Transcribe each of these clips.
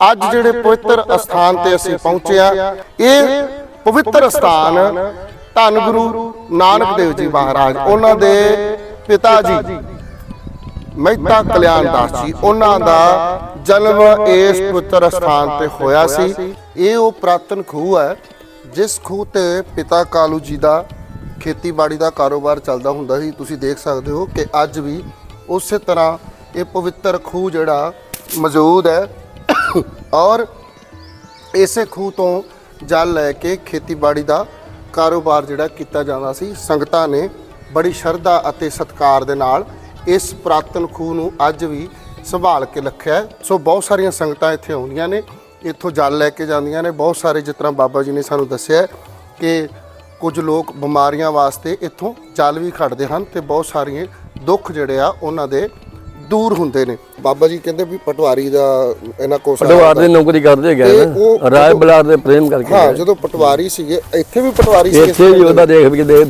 ਅੱਜ ਜਿਹੜੇ ਪਵਿੱਤਰ ਅਸਥਾਨ ਤੇ ਅਸੀਂ ਪਹੁੰਚੇ ਆ ਇਹ ਪਵਿੱਤਰ ਅਸਥਾਨ ਧੰਨ ਗੁਰੂ ਨਾਨਕ ਦੇਵ ਜੀ ਮਹਾਰਾਜ, ਉਹਨਾਂ ਦੇ ਪਿਤਾ ਜੀ, ਮਹਿਤਾ ਕਲਿਆਣ ਦਾਸ ਜੀ, ਉਹਨਾਂ ਦਾ ਜਨਮ ਇਸ ਪਵਿੱਤਰ ਸਥਾਨ ਤੇ ਹੋਇਆ ਸੀ। ਇਹ ਉਹ ਪ੍ਰਾਤਨ ਖੂਹ ਹੈ, ਜਿਸ ਖੂਹ ਤੇ ਪਿਤਾ ਕਾਲੂ ਜੀ ਦਾ ਖੇਤੀਬਾੜੀ ਦਾ ਕਾਰੋਬਾਰ ਚੱਲਦਾ ਹੁੰਦਾ ਸੀ। ਤੁਸੀਂ ਦੇਖ ਸਕਦੇ ਹੋ ਕਿ ਅੱਜ ਵੀ ਉਸੇ ਤਰ੍ਹਾਂ ਇਹ ਪਵਿੱਤਰ ਖੂਹ ਜਿਹੜਾ ਮੌਜੂਦ ਹੈ ਔਰ ਇਸੇ ਖੂਹ ਤੋਂ ਜਲ ਲੈ ਕੇ ਖੇਤੀਬਾੜੀ ਦਾ ਕਾਰੋਬਾਰ ਜਿਹੜਾ ਕੀਤਾ ਜਾਂਦਾ ਸੀ। ਸੰਗਤਾਂ ਨੇ ਬੜੀ ਸ਼ਰਧਾ ਅਤੇ ਸਤਿਕਾਰ ਦੇ ਨਾਲ ਇਸ ਪ੍ਰਾਤਨ ਖੂਹ ਨੂੰ ਅੱਜ ਵੀ ਸੰਭਾਲ ਕੇ ਰੱਖਿਆ ਸੋ ਬਹੁਤ ਸਾਰੀਆਂ ਸੰਗਤਾਂ ਇੱਥੇ ਆਉਂਦੀਆਂ ਨੇ, ਇੱਥੋਂ ਜਲ ਲੈ ਕੇ ਜਾਂਦੀਆਂ ਨੇ। ਬਹੁਤ ਸਾਰੇ ਜਿਸ ਤਰ੍ਹਾਂ ਬਾਬਾ ਜੀ ਨੇ ਸਾਨੂੰ ਦੱਸਿਆ ਕਿ ਕੁਝ ਲੋਕ ਬਿਮਾਰੀਆਂ ਵਾਸਤੇ ਇੱਥੋਂ ਜਲ ਵੀ ਖੜਦੇ ਹਨ ਤੇ ਬਹੁਤ ਸਾਰੀਆਂ ਦੁੱਖ ਜਿਹੜੇ ਆ ਉਹਨਾਂ ਦੇ ਦੂਰ ਹੁੰਦੇ ਨੇ। ਬਾਬਾ ਜੀ ਕਹਿੰਦੇ ਵੀ ਪਟਵਾਰੀ ਦਾ ਇਹਨਾਂ ਕੋਲ ਪਟਵਾਰ ਦੀ ਨੌਕਰੀ ਕਰਦੇ ਗਏ ਨਾ। ਰਾਏ ਬਲਾਰ ਦੇ ਪ੍ਰੇਮ ਕਰਕੇ ਹਾਂ। ਜਦੋਂ ਪਟਵਾਰੀ ਸੀਗੇ ਇੱਥੇ ਵੀ ਪਟਵਾਰੀ ਸੀ ਇੱਥੇ ਵੀ ਉਹਦਾ ਦੇਖ ਵੀ ਦੇ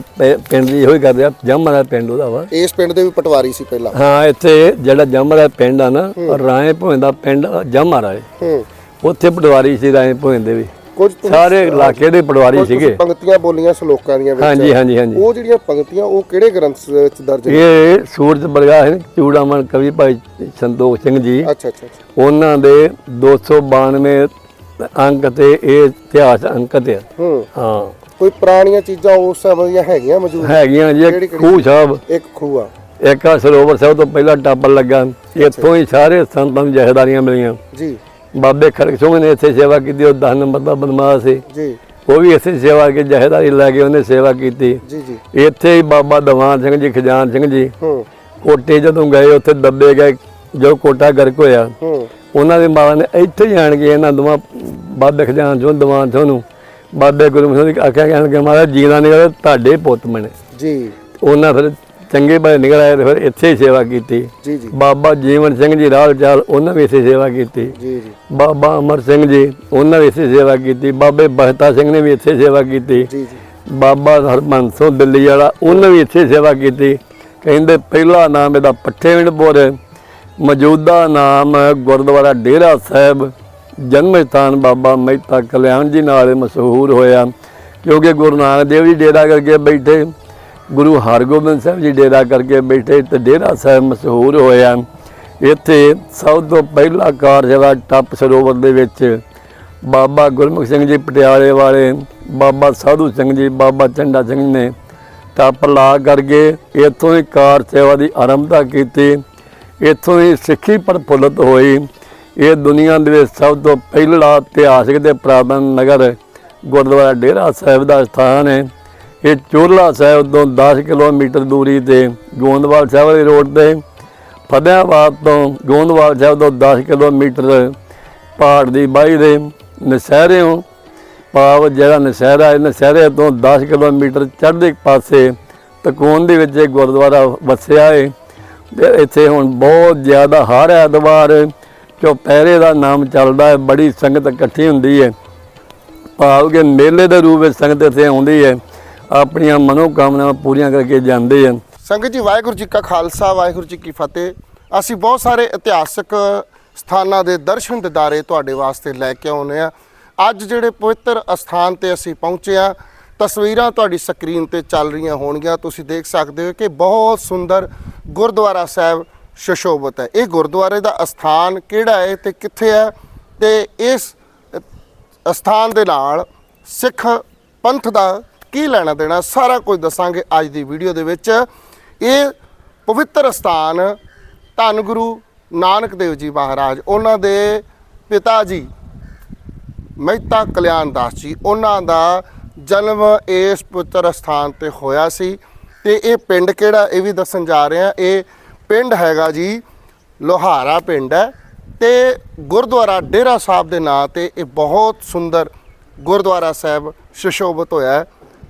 ਪਿੰਡ ਦੀ ਇਹੋ ਹੀ ਕਰਦੇ ਆ ਜੰਮ ਦਾ ਪਿੰਡ ਉਹਦਾ ਵਾ। ਇਸ ਪਿੰਡ ਦੇ ਵੀ ਪਟਵਾਰੀ ਸੀ ਪਹਿਲਾਂ। ਹਾਂ ਇੱਥੇ ਜਿਹੜਾ ਜੰਮ ਦਾ ਪਿੰਡ ਆ ਨਾ ਰਾਏ ਭੋਇੰ ਦਾ ਪਿੰਡ ਜੰਮ ਰਾਏ ਹੂੰ। ਉੱਥੇ ਪਟਵਾਰੀ ਸੀ ਰਾਏ ਭੋਇੰ ਦੇ ਵੀ। ਕੁਝ ਤੁਸੀਂ- ਸਾਰੇ ਇਲਾਕੇ ਦੇ ਪਟਵਾਰੀ ਕੁਝ ਸੀਗੇ। ਪੰਕਤੀਆਂ ਬੋਲੀਆਂ ਸ਼ਲੋਕਾਂ ਦੀਆਂ ਵਿੱਚ। ਹਾਂਜੀ ਹਾਂਜੀ ਹਾਂਜੀ। ਉਹ ਜਿਹੜੀਆਂ ਪੰਕਤੀਆਂ ਉਹ ਕਿਹੜੇ ਗ੍ਰੰਥ ਵਿੱਚ ਦਰਜ ਨੇ? ਇਹ ਸੂਰਜ ਬਲਗਾ ਹੈ ਚੂੜਾਮਨ ਕਵੀ ਭਾਈ ਸੰਤੋਖ ਸਿੰਘ ਜੀ। ਅੱਛਾ ਅੱਛਾ ਅੱਛਾ। ਉਹਨਾਂ ਦੇ 292 ਅੰਕ ਤੇ ਇਹ ਇਤਿਹਾਸ ਅੰਕ ਤੇ। ਹੂੰ। ਹਾਂ। ਕੋਈ ਪੁਰਾਣੀਆਂ ਚੀਜ਼ਾਂ ਉਸ ਸਮੇਂ ਦੀਆਂ ਹੈਗੀਆਂ ਮੌਜੂਦ? ਹੈਗੀਆਂ ਜੀ ਇੱਕ? ਖੂਹ ਸਾਹਿਬ। ਇੱਕ ਖੂਹ ਆ ਇੱਕ ਆ ਸਰੋਵਰ ਸਾਹਿਬ ਤੋਂ ਪਹਿਲਾਂ ਟਾਪਰ ਲੱਗਾ। ਇੱਥੋਂ ਹੀ ਸਾਰੇ ਸੰਤਾਂ ਨੂੰ ਜਹਦਾਰੀਆਂ ਮਿਲੀਆਂ। ਜੀ। ਬਾਬੇ ਖੜਕ ਸਿੰਘ ਨੇ ਇੱਥੇ ਸੇਵਾ ਕੀਤੀ ਉਹ 10 ਨੰਬਰ ਦਾ ਬਦਮਾਸ਼ ਸੀ। ਜੀ। ਉਹ ਵੀ ਇੱਥੇ ਸੇਵਾ ਕੇ ਜਹਦਾਰੀ ਲੈ ਕੇ ਉਹਨੇ ਸੇਵਾ ਕੀਤੀ। ਜੀ ਜੀ। ਇੱਥੇ ਹੀ ਬਾਬਾ ਦਵਾਨ ਸਿੰਘ ਜੀ ਖਜਾਨ ਸਿੰਘ ਜੀ ਹੂੰ। ਕੋਟੇ ਜਦੋਂ ਗਏ ਉੱਥੇ ਦੱਬੇ ਗਏ ਜੋ ਕੋਟਾ ਗਰਕ ਹੋਇਆ ਹੂੰ। ਉਹਨਾਂ ਦੇ ਮਾਂ ਨੇ ਇੱਥੇ ਹੀ ਆਣ ਕੇ ਇਹਨਾਂ ਦੋਵਾਂ ਬਾਬੇ ਖਜਾਨ ਚੋਂ ਦਵਾਨ ਚੋਂ ਨੂੰ ਬਾਬੇ ਗੁਰੂ ਸਿੰਘ ਜੀ ਆਖਿਆ ਕਹਿਣ ਕਿ ਮਹਾਰਾਜ ਜੀਦਾ ਨਿਕਲ ਤੁਹਾਡੇ ਪੁੱਤ ਮਣੇ ਜੀ। ਉਹਨਾਂ ਫਿਰ ਚੰਗੇ ਭਲੇ ਨਿਕਲ ਆਏ ਤੇ ਫਿਰ ਇੱਥੇ ਹੀ ਸੇਵਾ ਕੀਤੀ। ਜੀ ਜੀ। ਬਾਬਾ ਜੀਵਨ ਸਿੰਘ ਜੀ ਰਾਲ ਚਾਲ ਉਹਨਾਂ ਵੀ ਇੱਥੇ ਸੇਵਾ ਕੀਤੀ। ਜੀ ਜੀ। ਬਾਬਾ ਅਮਰ ਸਿੰਘ ਜੀ ਉਹਨਾਂ ਵੀ ਇੱਥੇ ਸੇਵਾ ਕੀਤੀ। ਬਾਬੇ ਬਹਤਾ ਸਿੰਘ ਨੇ ਵੀ ਇੱਥੇ ਸੇਵਾ ਕੀਤੀ। ਜੀ ਜੀ। ਬਾਬਾ ਹਰਮੰਦ ਸਿੰਘ ਦਿੱਲੀ ਵਾਲਾ ਉਹਨੇ ਵੀ ਇੱਥੇ ਸੇਵਾ ਕੀਤੀ। ਕਹਿੰਦੇ ਪਹਿਲਾ ਨਾਮ ਇਹਦਾ ਪੱਠੇਵਿੰਡਪੁਰ ਮੌਜੂਦਾ ਨਾਮ ਗੁਰਦੁਆਰਾ ਡੇਰਾ ਸਾਹਿਬ। ਜਨਮ ਸਥਾਨ ਬਾਬਾ ਮਹਿਤਾ ਕਲਿਆਣ ਜੀ ਨਾਲ ਮਸ਼ਹੂਰ ਹੋਇਆ। ਕਿਉਂਕਿ ਗੁਰੂ ਨਾਨਕ ਦੇਵ ਜੀ ਡੇਰਾ ਕਰਕੇ ਬੈਠੇ। ਗੁਰੂ ਹਰਗੋਬਿੰਦ ਸਾਹਿਬ ਜੀ ਡੇਰਾ ਕਰਕੇ ਬੈਠੇ ਤੇ ਡੇਰਾ ਸਾਹਿਬ ਮਸ਼ਹੂਰ ਹੋਇਆ ਇੱਥੇ ਸਭ ਤੋਂ ਪਹਿਲਾ ਕਾਰ ਸੇਵਾ ਟੱਪ ਸਰੋਵਰ ਦੇ ਵਿੱਚ ਬਾਬਾ ਗੁਰਮੁਖ ਸਿੰਘ ਜੀ ਪਟਿਆਲੇ ਵਾਲੇ, ਬਾਬਾ ਸਾਧੂ ਸਿੰਘ ਜੀ, ਬਾਬਾ ਚੰਡਾ ਸਿੰਘ ਨੇ ਟੱਪ ਲਾ ਕਰਕੇ ਇੱਥੋਂ ਹੀ ਕਾਰ ਸੇਵਾ ਦੀ ਆਰੰਭਤਾ ਕੀਤੀ। ਇੱਥੋਂ ਹੀ ਸਿੱਖੀ ਪ੍ਰਫੁੱਲਤ ਹੋਈ। ਇਹ ਦੁਨੀਆ ਦੇ ਵਿੱਚ ਸਭ ਤੋਂ ਪਹਿਲਾ ਇਤਿਹਾਸਿਕ ਤੇ ਪ੍ਰਾਤਨ ਨਗਰ ਗੁਰਦੁਆਰਾ ਡੇਰਾ ਸਾਹਿਬ ਦਾ ਸਥਾਨ ਹੈ। ਇਹ ਚੋਲਾ ਸਾਹਿਬ ਤੋਂ 10 ਕਿਲੋਮੀਟਰ ਦੂਰੀ ਤੇ ਗੋਂਦਵਾਲ ਸਾਹਿਬ ਦੇ ਰੋਡ ਤੇ ਫਤਿਆਬਾਦ ਤੋਂ ਗੋਂਦਵਾਲ ਸਾਹਿਬ ਤੋਂ 10 ਕਿਲੋਮੀਟਰ ਪਹਾੜ ਦੀ ਬਾਈ ਦੇ ਨਸ਼ਹਿਰਿਓਂ ਪਾਵ ਜਿਹੜਾ ਨਸ਼ਹਿਰਾ ਹੈ ਨਸ਼ਹਿਰੇ ਤੋਂ 10 ਕਿਲੋਮੀਟਰ ਚੜ੍ਹਦੇ ਪਾਸੇ ਤਕੋਨ ਦੇ ਵਿੱਚ ਇੱਕ ਗੁਰਦੁਆਰਾ ਵਸਿਆ ਹੈ ਤੇ ਇੱਥੇ ਹੁਣ ਬਹੁਤ ਜ਼ਿਆਦਾ ਹਰ ਐਤਵਾਰ ਚੁਪਹਿਰੇ ਦਾ ਨਾਮ ਚੱਲਦਾ ਹੈ ਬੜੀ ਸੰਗਤ ਇਕੱਠੀ ਹੁੰਦੀ ਹੈ ਭਾਵ ਕਿ ਮੇਲੇ ਦੇ ਰੂਪ ਵਿੱਚ ਸੰਗਤ ਇੱਥੇ ਆਉਂਦੀ ਹੈ ਆਪਣੀਆਂ ਮਨੋਕਾਮਨਾਵਾਂ ਪੂਰੀਆਂ ਕਰਕੇ ਜਾਂਦੇ ਹਨ। ਸੰਗਤ ਜੀ, ਵਾਹਿਗੁਰੂ ਜੀ ਕਾ ਖਾਲਸਾ, ਵਾਹਿਗੁਰੂ ਜੀ ਕੀ ਫਤਿਹ। ਅਸੀਂ ਬਹੁਤ ਸਾਰੇ ਇਤਿਹਾਸਕ ਸਥਾਨਾਂ ਦੇ ਦਰਸ਼ਨ ਦਿਦਾਰੇ ਤੁਹਾਡੇ ਵਾਸਤੇ ਲੈ ਕੇ ਆਉਨੇ ਆ ਅੱਜ ਜਿਹੜੇ ਪਵਿੱਤਰ ਅਸਥਾਨ ਤੇ ਅਸੀਂ ਪਹੁੰਚੇ ਆ ਤਸਵੀਰਾਂ ਤੁਹਾਡੀ ਸਕਰੀਨ ਤੇ ਚੱਲ ਰਹੀਆਂ ਹੋਣਗੀਆਂ। ਤੁਸੀਂ ਦੇਖ ਸਕਦੇ ਹੋ ਕਿ ਬਹੁਤ ਸੁੰਦਰ ਗੁਰਦੁਆਰਾ ਸਾਹਿਬ ਸ਼ਸ਼ੋਭਤ ਹੈ। ਇਹ ਗੁਰਦੁਆਰੇ ਦਾ ਅਸਥਾਨ ਕਿਹੜਾ ਹੈ ਤੇ ਕਿੱਥੇ ਹੈ? ਤੇ ਇਸ ਅਸਥਾਨ ਦੇ ਨਾਲ ਸਿੱਖ ਪੰਥ ਦਾ ਕੀ ਲੈਣਾ ਦੇਣਾ, ਸਾਰਾ ਕੁਝ ਦੱਸਾਂਗੇ ਅੱਜ ਦੀ ਵੀਡੀਓ ਦੇ ਵਿੱਚ। ਇਹ ਪਵਿੱਤਰ ਸਥਾਨ ਧੰਨ ਗੁਰੂ ਨਾਨਕ ਦੇਵ ਜੀ ਮਹਾਰਾਜ, ਉਹਨਾਂ ਦੇ ਪਿਤਾ ਜੀ, ਮਹਿਤਾ ਕਲਿਆਣ ਦਾਸ ਜੀ, ਉਹਨਾਂ ਦਾ ਜਨਮ ਇਸ ਪੁੱਤਰ ਸਥਾਨ ਤੇ ਹੋਇਆ ਸੀ। ਤੇ ਇਹ ਪਿੰਡ ਕਿਹੜਾ, ਇਹ ਵੀ ਦੱਸਣ ਜਾ ਰਹੇ ਆ ਇਹ ਪਿੰਡ ਹੈਗਾ ਜੀ, ਲੋਹਾਰਾ ਪਿੰਡ ਹੈ। ਤੇ ਗੁਰਦੁਆਰਾ ਡੇਰਾ ਸਾਹਿਬ ਦੇ ਨਾਂ ਤੇ ਇਹ ਬਹੁਤ ਸੁੰਦਰ ਗੁਰਦੁਆਰਾ ਸਾਹਿਬ ਸੁਸ਼ੋਭਿਤ ਹੋਇਆ ਹੈ।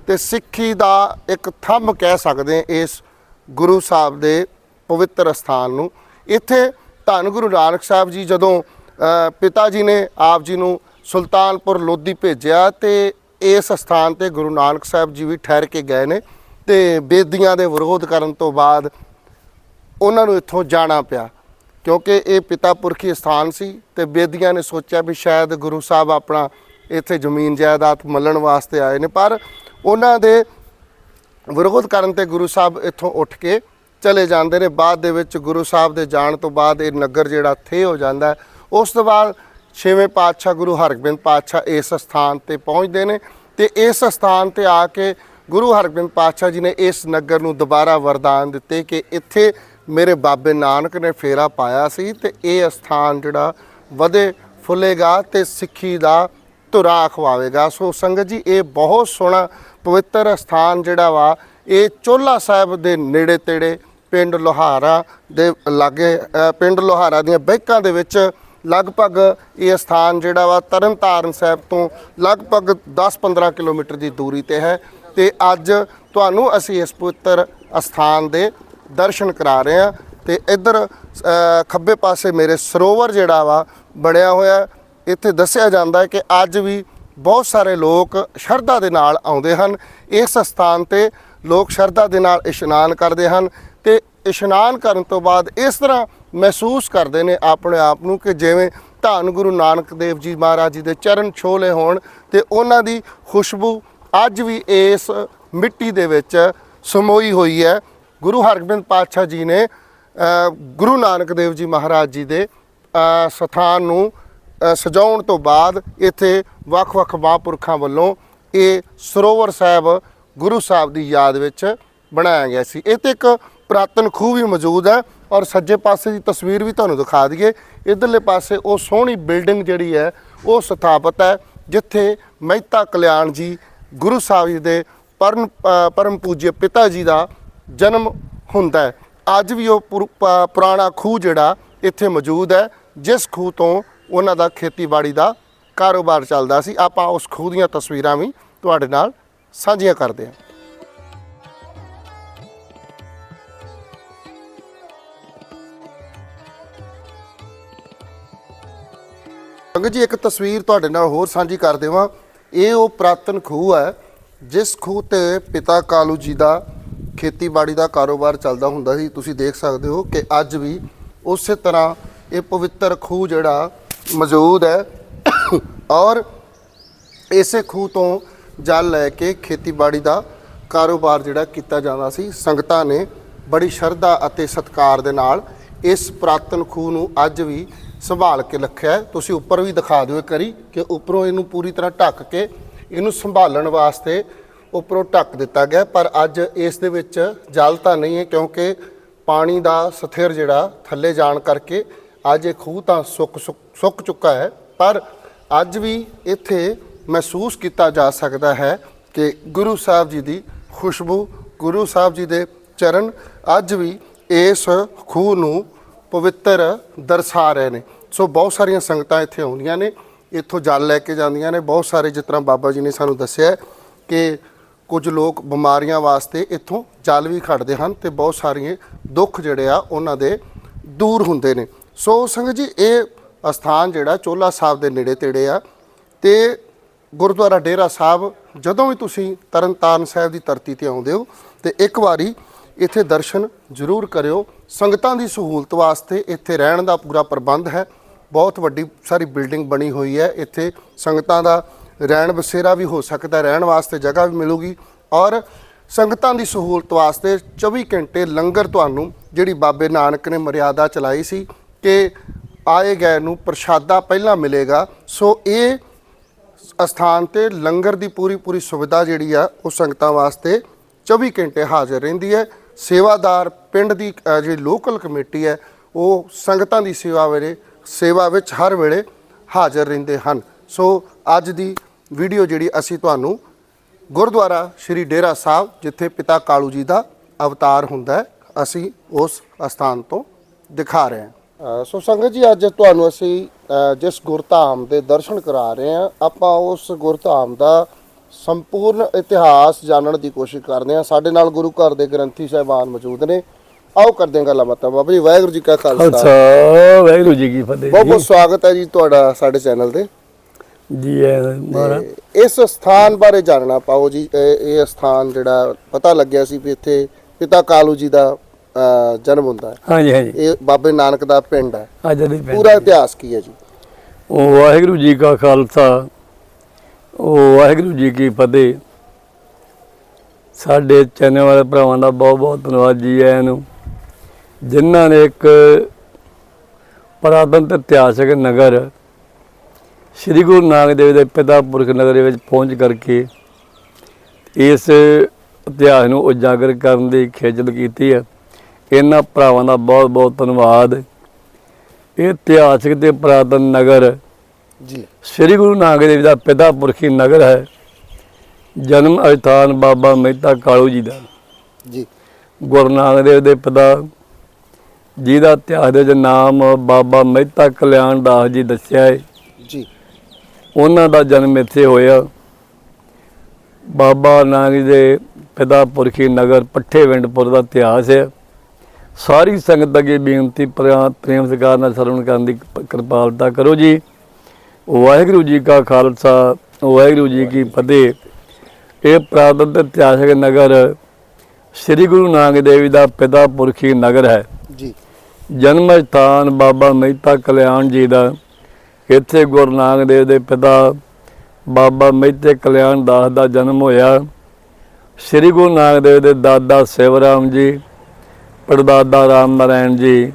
ਤੇ ਸਿੱਖੀ ਦਾ ਇੱਕ ਥੰਮ ਕਹਿ ਸਕਦੇ ਇਸ ਗੁਰੂ ਸਾਹਿਬ ਦੇ ਪਵਿੱਤਰ ਸਥਾਨ ਨੂੰ। ਇੱਥੇ ਧੰਨ ਗੁਰੂ ਨਾਨਕ ਸਾਹਿਬ ਜੀ ਜਦੋਂ ਪਿਤਾ ਜੀ ਨੇ ਆਪ ਜੀ ਨੂੰ ਸੁਲਤਾਨਪੁਰ ਲੋਧੀ ਭੇਜਿਆ ਤੇ ਇਸ ਸਥਾਨ ਤੇ ਗੁਰੂ ਨਾਨਕ ਸਾਹਿਬ ਜੀ ਵੀ ਠਹਿਰ ਕੇ ਗਏ ਨੇ ਤੇ ਬੇਦੀਆਂ ਦੇ ਵਿਰੋਧ ਕਰਨ ਤੋਂ ਬਾਅਦ ਉਹਨਾਂ ਨੂੰ ਇੱਥੋਂ ਜਾਣਾ ਪਿਆ। ਕਿਉਂਕਿ ਇਹ ਪਿਤਾ ਪੁਰਖੀ ਸਥਾਨ ਸੀ ਤੇ ਬੇਦੀਆਂ ਨੇ ਸੋਚਿਆ ਵੀ ਸ਼ਾਇਦ ਗੁਰੂ ਸਾਹਿਬ ਆਪਣਾ ਇੱਥੇ ਜ਼ਮੀਨ ਜਾਇਦਾਦ ਮੱਲਣ ਵਾਸਤੇ ਆਏ ਨੇ। ਪਰ ਉਹਨਾਂ ਦੇ ਵਿਰੋਧ ਕਰਨ ਤੇ ਗੁਰੂ ਸਾਹਿਬ ਇੱਥੋਂ ਉੱਠ ਕੇ ਚਲੇ ਜਾਂਦੇ ਨੇ। ਬਾਅਦ ਦੇ ਵਿੱਚ ਗੁਰੂ ਸਾਹਿਬ ਦੇ ਜਾਣ ਤੋਂ ਬਾਅਦ ਇਹ ਨਗਰ ਜਿਹੜਾ ਥੇ ਹੋ ਜਾਂਦਾ ਉਸ ਤੋਂ ਬਾਅਦ ਛੇਵੇਂ ਪਾਤਸ਼ਾਹ ਗੁਰੂ ਹਰਗੋਬਿੰਦ ਪਾਤਸ਼ਾਹ ਇਸ ਸਥਾਨ ਤੇ ਪਹੁੰਚਦੇ ਨੇ ਤੇ ਇਸ ਸਥਾਨ ਤੇ ਆ ਕੇ ਗੁਰੂ ਹਰਗੋਬਿੰਦ ਪਾਤਸ਼ਾਹ ਜੀ ਨੇ ਇਸ ਨਗਰ ਨੂੰ ਦੁਬਾਰਾ ਵਰਦਾਨ ਦਿੱਤੇ ਕਿ ਇੱਥੇ ਮੇਰੇ ਬਾਬੇ ਨਾਨਕ ਨੇ ਫੇਰਾ ਪਾਇਆ ਸੀ ਤੇ ਇਹ ਸਥਾਨ ਜਿਹੜਾ ਵਧੇ, ਫੁੱਲੇਗਾ ਤੇ ਸਿੱਖੀ ਦਾ ਧੁਰਾ ਖਵਾਵੇਗਾ। ਸੋ ਸੰਗਤ ਜੀ, ਇਹ ਬਹੁਤ ਸੋਹਣਾ ਪਵਿੱਤਰ ਸਥਾਨ ਜਿਹੜਾ ਵਾ, ਇਹ ਚੋਲਾ ਸਾਹਿਬ ਦੇ ਨੇੜੇ ਤੇੜੇ ਪਿੰਡ ਲੋਹਾਰਾ ਦੇ ਲਾਗੇ ਪਿੰਡ ਲੋਹਾਰਾ ਦੀਆਂ ਬੈਕਾਂ ਦੇ ਵਿੱਚ ਲਗਭਗ ਇਹ ਸਥਾਨ ਜਿਹੜਾ ਵਾ ਤਰਨਤਾਰਨ ਸਾਹਿਬ ਤੋਂ ਲਗਭਗ 10-15 ਕਿਲੋਮੀਟਰ ਦੀ ਦੂਰੀ ਤੇ ਹੈ ਤੇ ਅੱਜ ਤੁਹਾਨੂੰ ਅਸੀਂ ਇਸ ਪਵਿੱਤਰ ਸਥਾਨ ਦੇ ਦਰਸ਼ਨ ਕਰਾ ਰਹੇ ਹਾਂ ਤੇ ਇੱਧਰ ਖੱਬੇ ਪਾਸੇ ਮੇਰੇ ਸਰੋਵਰ ਜਿਹੜਾ ਵਾ ਬਣਿਆ ਹੋਇਆ ਇੱਥੇ ਦੱਸਿਆ ਜਾਂਦਾ ਹੈ ਕਿ ਅੱਜ ਵੀ ਬਹੁਤ ਸਾਰੇ ਲੋਕ ਸ਼ਰਧਾ ਦੇ ਨਾਲ ਆਉਂਦੇ ਹਨ। ਇਸ ਸਥਾਨ ਤੇ ਲੋਕ ਸ਼ਰਧਾ ਦੇ ਨਾਲ ਇਸ਼ਨਾਨ ਕਰਦੇ ਹਨ ਤੇ ਇਸ਼ਨਾਨ ਕਰਨ ਤੋਂ ਬਾਅਦ ਇਸ ਤਰ੍ਹਾਂ ਮਹਿਸੂਸ ਕਰਦੇ ਨੇ ਆਪਣੇ ਆਪ ਨੂੰ ਕਿ ਜਿਵੇਂ ਧੰਨ ਗੁਰੂ ਨਾਨਕ ਦੇਵ ਜੀ ਮਹਾਰਾਜ ਜੀ ਦੇ ਚਰਨ ਛੋਲੇ ਹੋਣ ਤੇ ਉਹਨਾਂ ਦੀ ਖੁਸ਼ਬੂ ਅੱਜ ਵੀ ਇਸ ਮਿੱਟੀ ਦੇ ਵਿੱਚ ਸਮੋਈ ਹੋਈ ਹੈ। ਗੁਰੂ ਹਰਗੋਬਿੰਦ ਪਾਤਸ਼ਾਹ ਜੀ ਨੇ ਗੁਰੂ ਨਾਨਕ ਦੇਵ ਜੀ ਮਹਾਰਾਜ ਜੀ ਦੇ ਸਥਾਨ ਨੂੰ ਸਜਾਉਣ ਤੋਂ ਬਾਅਦ ਇੱਥੇ ਵੱਖ-ਵੱਖ ਮਹਾਂਪੁਰਖਾਂ ਵੱਲੋਂ ਇਹ ਸਰੋਵਰ ਸਾਹਿਬ ਗੁਰੂ ਸਾਹਿਬ ਦੀ ਯਾਦ ਵਿੱਚ ਬਣਾਇਆ ਗਿਆ ਸੀ। ਇੱਥੇ ਇੱਕ ਪ੍ਰਾਤਨ ਖੂਹ ਵੀ ਮੌਜੂਦ ਹੈ ਔਰ ਸੱਜੇ ਪਾਸੇ ਦੀ ਤਸਵੀਰ ਵੀ ਤੁਹਾਨੂੰ ਦਿਖਾ ਦਈਏ। ਇਧਰਲੇ ਪਾਸੇ ਉਹ ਸੋਹਣੀ ਬਿਲਡਿੰਗ ਜਿਹੜੀ ਹੈ, ਉਹ ਸਥਾਪਿਤ ਹੈ, ਜਿੱਥੇ ਮਹਿਤਾ ਕਲਿਆਣ ਜੀ, ਗੁਰੂ ਸਾਹਿਬ ਜੀ ਦੇ ਪਰਮ ਪਰਮ ਪੂਜਯ ਪਿਤਾ ਜੀ ਦਾ ਜਨਮ ਹੁੰਦਾ ਹੈ। ਅੱਜ ਵੀ ਉਹ ਪੁਰ- ਪੁਰਾਣਾ ਖੂਹ ਜਿਹੜਾ ਇੱਥੇ ਮੌਜੂਦ ਹੈ, ਜਿਸ ਖੂਹ ਤੋਂ ਉਹਨਾਂ ਦਾ ਖੇਤੀਬਾੜੀ ਦਾ ਕਾਰੋਬਾਰ ਚੱਲਦਾ ਸੀ। ਆਪਾਂ ਉਸ ਖੂਹ ਦੀਆਂ ਤਸਵੀਰਾਂ ਵੀ ਤੁਹਾਡੇ ਨਾਲ ਸਾਂਝੀਆਂ ਕਰਦੇ ਹਾਂ। ਸੰਗਤ ਜੀ, ਇੱਕ ਤਸਵੀਰ ਤੁਹਾਡੇ ਨਾਲ ਹੋਰ ਸਾਂਝੀ ਕਰ ਦੇਵਾਂ। ਇਹ ਉਹ ਪ੍ਰਾਤਨ ਖੂਹ ਹੈ, ਜਿਸ ਖੂਹ ਤੇ ਪਿਤਾ ਕਾਲੂ ਜੀ ਦਾ ਖੇਤੀਬਾੜੀ ਦਾ ਕਾਰੋਬਾਰ ਚੱਲਦਾ ਹੁੰਦਾ ਸੀ। ਤੁਸੀਂ ਦੇਖ ਸਕਦੇ ਹੋ ਕਿ ਅੱਜ ਵੀ ਉਸੇ ਤਰ੍ਹਾਂ ਇਹ ਪਵਿੱਤਰ ਖੂਹ ਜਿਹੜਾ ਮੌਜੂਦ ਹੈ। ਔਰ ਇਸੇ ਖੂਹ ਤੋਂ ਜਲ ਲੈ ਕੇ ਖੇਤੀਬਾੜੀ ਦਾ ਕਾਰੋਬਾਰ ਜਿਹੜਾ ਕੀਤਾ ਜਾਂਦਾ ਸੀ, ਸੰਗਤਾਂ ਨੇ ਬੜੀ ਸ਼ਰਧਾ ਅਤੇ ਸਤਿਕਾਰ ਦੇ ਨਾਲ ਇਸ ਪ੍ਰਾਤਨ ਖੂਹ ਨੂੰ ਅੱਜ ਵੀ ਸੰਭਾਲ ਕੇ ਰੱਖਿਆ ਤੁਸੀਂ ਉੱਪਰ ਵੀ ਦਿਖਾ ਦਿਓ ਇੱਕ ਵਾਰੀ ਕਿ ਉੱਪਰੋਂ ਇਹਨੂੰ ਪੂਰੀ ਤਰ੍ਹਾਂ ਢੱਕ ਕੇ ਇਹਨੂੰ ਸੰਭਾਲਣ ਵਾਸਤੇ ਉੱਪਰੋਂ ਢੱਕ ਦਿੱਤਾ ਗਿਆ ਪਰ ਅੱਜ ਇਸ ਦੇ ਵਿੱਚ ਜਲ ਤਾਂ ਨਹੀਂ ਹੈ, ਕਿਉਂਕਿ ਪਾਣੀ ਦਾ ਸਥਿਰ ਜਿਹੜਾ ਥੱਲੇ ਜਾਣ ਕਰਕੇ ਅੱਜ ਇਹ ਖੂਹ ਤਾਂ ਸੁੱਕ ਸੁੱਕ- ਸੁੱਕ ਚੁੱਕਾ ਹੈ, ਪਰ ਅੱਜ ਵੀ ਇੱਥੇ ਮਹਿਸੂਸ ਕੀਤਾ ਜਾ ਸਕਦਾ ਹੈ ਕਿ ਗੁਰੂ ਸਾਹਿਬ ਜੀ ਦੀ ਖੁਸ਼ਬੂ, ਗੁਰੂ ਸਾਹਿਬ ਜੀ ਦੇ ਚਰਨ ਅੱਜ ਵੀ ਇਸ ਖੂਹ ਨੂੰ ਪਵਿੱਤਰ ਦਰਸਾ ਰਹੇ ਨੇ। ਸੋ ਬਹੁਤ ਸਾਰੀਆਂ ਸੰਗਤਾਂ ਇੱਥੇ ਆਉਂਦੀਆਂ ਨੇ, ਇੱਥੋਂ ਜਲ ਲੈ ਕੇ ਜਾਂਦੀਆਂ ਨੇ। ਬਹੁਤ ਸਾਰੇ ਜਿਸ ਤਰ੍ਹਾਂ ਬਾਬਾ ਜੀ ਨੇ ਸਾਨੂੰ ਦੱਸਿਆ ਕਿ ਕੁਝ ਲੋਕ ਬਿਮਾਰੀਆਂ ਵਾਸਤੇ ਇੱਥੋਂ ਜਲ ਵੀ ਖੜਦੇ ਹਨ ਤੇ ਬਹੁਤ ਸਾਰੀਆਂ ਦੁੱਖ ਜਿਹੜੇ ਆ ਉਹਨਾਂ ਦੇ ਦੂਰ ਹੁੰਦੇ ਨੇ। ਸੋ ਸੰਗਤ ਜੀ, ਇਹ ਅਸਥਾਨ ਜਿਹੜਾ ਚੋਲਾ ਸਾਹਿਬ ਦੇ ਨੇੜੇ ਤੇੜੇ ਆ ਤੇ ਗੁਰਦੁਆਰਾ ਡੇਰਾ ਸਾਹਿਬ, ਜਦੋਂ ਵੀ ਤੁਸੀਂ ਤਰਨਤਾਰਨ ਸਾਹਿਬ ਦੀ ਧਰਤੀ ਤੇ ਆਉਂਦੇ ਹੋ ਤੇ ਇੱਕ ਵਾਰੀ ਇੱਥੇ ਦਰਸ਼ਨ ਜ਼ਰੂਰ ਕਰਿਓ। ਸੰਗਤਾਂ ਦੀ ਸਹੂਲਤ ਵਾਸਤੇ ਇੱਥੇ ਰਹਿਣ ਦਾ ਪੂਰਾ ਪ੍ਰਬੰਧ ਹੈ। ਬਹੁਤ ਵੱਡੀ ਸਾਰੀ ਬਿਲਡਿੰਗ ਬਣੀ ਹੋਈ ਹੈ। ਇੱਥੇ ਸੰਗਤਾਂ ਦਾ ਰਹਿਣ ਬਸੇਰਾ ਵੀ ਹੋ ਸਕਦਾ ਰਹਿਣ ਵਾਸਤੇ ਜਗ੍ਹਾ ਵੀ ਮਿਲੂਗੀ ਔਰ ਸੰਗਤਾਂ ਦੀ ਸਹੂਲਤ ਵਾਸਤੇ 24 ਘੰਟੇ ਲੰਗਰ ਤੁਹਾਨੂੰ ਜਿਹੜੀ ਬਾਬੇ ਨਾਨਕ ਨੇ ਮਰਿਆਦਾ ਚਲਾਈ ਸੀ ਕਿ ਆਏ ਗਏ ਨੂੰ ਪ੍ਰਸ਼ਾਦਾ ਪਹਿਲਾਂ ਮਿਲੇਗਾ, ਸੋ ਇਹ ਅਸਥਾਨ ਤੇ ਲੰਗਰ ਦੀ ਪੂਰੀ ਪੂਰੀ ਸੁਵਿਧਾ ਜਿਹੜੀ ਆ, ਉਹ ਸੰਗਤਾਂ ਵਾਸਤੇ 24 ਘੰਟੇ ਹਾਜ਼ਰ ਰਹਿੰਦੀ ਹੈ। ਸੇਵਾਦਾਰ ਪਿੰਡ ਦੀ ਜਿਹੜੀ ਲੋਕਲ ਕਮੇਟੀ ਹੈ, ਉਹ ਸੰਗਤਾਂ ਦੀ ਸੇਵਾ ਵੇਲੇ, ਸੇਵਾ ਵਿੱਚ ਹਰ ਵੇਲੇ ਹਾਜ਼ਰ ਰਹਿੰਦੇ ਹਨ। ਸੋ ਅੱਜ ਦੀ ਵੀਡੀਓ ਜਿਹੜੀ ਅਸੀਂ ਤੁਹਾਨੂੰ ਗੁਰਦੁਆਰਾ ਸ਼੍ਰੀ ਡੇਰਾ ਸਾਹਿਬ, ਜਿੱਥੇ ਪਿਤਾ ਕਾਲੂ ਜੀ ਦਾ ਅਵਤਾਰ ਹੁੰਦਾ ਅਸੀਂ ਉਸ ਅਸਥਾਨ ਤੋਂ ਦਿਖਾ ਰਹੇ ਹਾਂ। ਸੋ ਸੰਗਤ ਜੀ ਅੱਜ ਤੁਹਾਨੂੰ ਅਸੀਂ ਜਿਸ ਗੁਰਧਾਮ ਦੇ ਦਰਸ਼ਨ ਕਰਾ ਰਹੇ ਹਾਂ ਆਪਾਂ ਉਸ ਗੁਰਧਾਮ ਦਾ ਸੰਪੂਰਨ ਇਤਿਹਾਸ ਜਾਣਨ ਦੀ ਕੋਸ਼ਿਸ਼ ਕਰਦੇ ਹਾਂ। ਸਾਡੇ ਨਾਲ ਗੁਰੂ ਘਰ ਦੇ ਗ੍ਰੰਥੀ ਸਾਹਿਬਾਨ ਮੌਜੂਦ ਨੇ। ਆਓ ਕਰਦੇ ਹਾਂ ਗੱਲਾਂ ਬਾਤਾਂ। ਬਾਬਾ ਜੀ ਵਾਹਿਗੁਰੂ ਜੀ ਕਾ ਖਾਲਸਾ। ਅੱਛਾ ਵਾਹਿਗੁਰੂ ਜੀ ਕੀ ਫਤਿਹ ਬਹੁਤ ਬਹੁਤ ਸਵਾਗਤ ਹੈ ਜੀ ਤੁਹਾਡਾ ਸਾਡੇ ਚੈਨਲ ਤੇ। ਜੀ ਮਹਾਰਾਜ। ਇਸ ਸਥਾਨ ਬਾਰੇ ਜਾਣਨਾ ਪਾਓ ਜੀ। ਇਹ ਸਥਾਨ ਜਿਹੜਾ ਪਤਾ ਲੱਗਿਆ ਸੀ ਵੀ ਇੱਥੇ ਪਿਤਾ ਕਾਲੂ ਜੀ ਦਾ ਜਨਮ ਹੁੰਦਾ ਹੈ। ਹਾਂਜੀ ਹਾਂਜੀ। ਇਹ ਬਾਬੇ ਨਾਨਕ ਦਾ ਪਿੰਡ ਹੈ। ਅੱਜ ਦੇ ਪਿੰਡ ਪੂਰਾ ਇਤਿਹਾਸ ਕੀ ਹੈ ਜੀ? ਉਹ ਵਾਹਿਗੁਰੂ ਜੀ ਕਾ ਖਾਲਸਾ ਉਹ ਵਾਹਿਗੁਰੂ ਜੀ ਕੀ ਫਤਿਹ। ਸਾਡੇ ਚੈਨਲ ਵਾਲੇ ਭਰਾਵਾਂ ਦਾ ਬਹੁਤ ਬਹੁਤ ਧੰਨਵਾਦ ਜੀ ਆਇਆਂ ਨੂੰ। ਜਿਨ੍ਹਾਂ ਨੇ ਇੱਕ ਪੁਰਾਤਨ ਤੇ ਇਤਿਹਾਸਕ ਨਗਰ ਸ੍ਰੀ ਗੁਰੂ ਨਾਨਕ ਦੇਵ ਦੇ ਪਿਤਾ ਪੁਰਖ ਨਗਰ ਦੇ ਵਿੱਚ ਪਹੁੰਚ ਕਰਕੇ ਇਸ ਇਤਿਹਾਸ ਨੂੰ ਉਜਾਗਰ ਕਰਨ ਦੀ ਖੇਚਲ ਕੀਤੀ ਹੈ। ਇਹਨਾਂ ਭਰਾਵਾਂ ਦਾ ਬਹੁਤ ਬਹੁਤ ਧੰਨਵਾਦ। ਇਹ ਇਤਿਹਾਸਕ ਤੇ ਪੁਰਾਤਨ ਨਗਰ ਜੀ। ਸ੍ਰੀ ਗੁਰੂ ਨਾਨਕ ਦੇਵ ਦਾ ਪਿਤਾ ਪੁਰਖੀ ਨਗਰ ਹੈ। ਜਨਮ ਅਸਥਾਨ ਬਾਬਾ ਮਹਿਤਾ ਕਾਲੂ ਜੀ ਦਾ। ਜੀ। ਗੁਰੂ ਨਾਨਕ ਦੇਵ ਦੇ ਪਿਤਾ ਜਿਹਦਾ ਇਤਿਹਾਸ ਦੇ ਵਿੱਚ ਨਾਮ ਬਾਬਾ ਮਹਿਤਾ ਕਲਿਆਣ ਦਾਸ ਜੀ ਦੱਸਿਆ ਹੈ। ਜੀ। ਉਹਨਾਂ ਦਾ ਜਨਮ ਇੱਥੇ ਹੋਇਆ। ਬਾਬਾ ਨਾਨਕ ਦੇ ਪਿਤਾ ਪੁਰਖੀ ਨਗਰ ਪੱਠੇ ਵਿੰਡਪੁਰ ਦਾ ਇਤਿਹਾਸ ਹੈ। ਸਾਰੀ ਸੰਗਤ ਅੱਗੇ ਬੇਨਤੀ ਪ੍ਰਾ- ਪ੍ਰੇਮ ਸਤਿਕਾਰ ਨਾਲ ਸਰਵਣ ਕਰਨ ਦੀ ਕਿਰਪਾਲਤਾ ਕਰੋ ਜੀ। ਵਾਹਿਗੁਰੂ ਜੀ ਕਾ ਖਾਲਸਾ ਵਾਹਿਗੁਰੂ ਜੀ ਕੀ ਫਤਿਹ। ਇਹ ਪ੍ਰਾਤਨ ਤੇ ਇਤਿਹਾਸਕ ਨਗਰ ਸ੍ਰੀ ਗੁਰੂ ਨਾਨਕ ਦੇਵ ਜੀ ਦਾ ਪਿਤਾ ਪੁਰਖੀ ਨਗਰ ਹੈ। ਜੀ। ਜਨਮ ਸਥਾਨ ਬਾਬਾ ਮਹਿਤਾ ਕਲਿਆਣ ਜੀ ਦਾ। ਇੱਥੇ ਗੁਰੂ ਨਾਨਕ ਦੇਵ ਦੇ ਪਿਤਾ ਬਾਬਾ ਮਹਿਤੇ ਕਲਿਆਣ ਦਾਸ ਦਾ ਜਨਮ ਹੋਇਆ। ਸ੍ਰੀ ਗੁਰੂ ਨਾਨਕ ਦੇਵ ਦੇ ਦਾਦਾ ਸੇਵਰਾਮ ਜੀ ਪੜਦਾਦਾ ਰਾਮ ਨਾਰਾਇਣ ਜੀ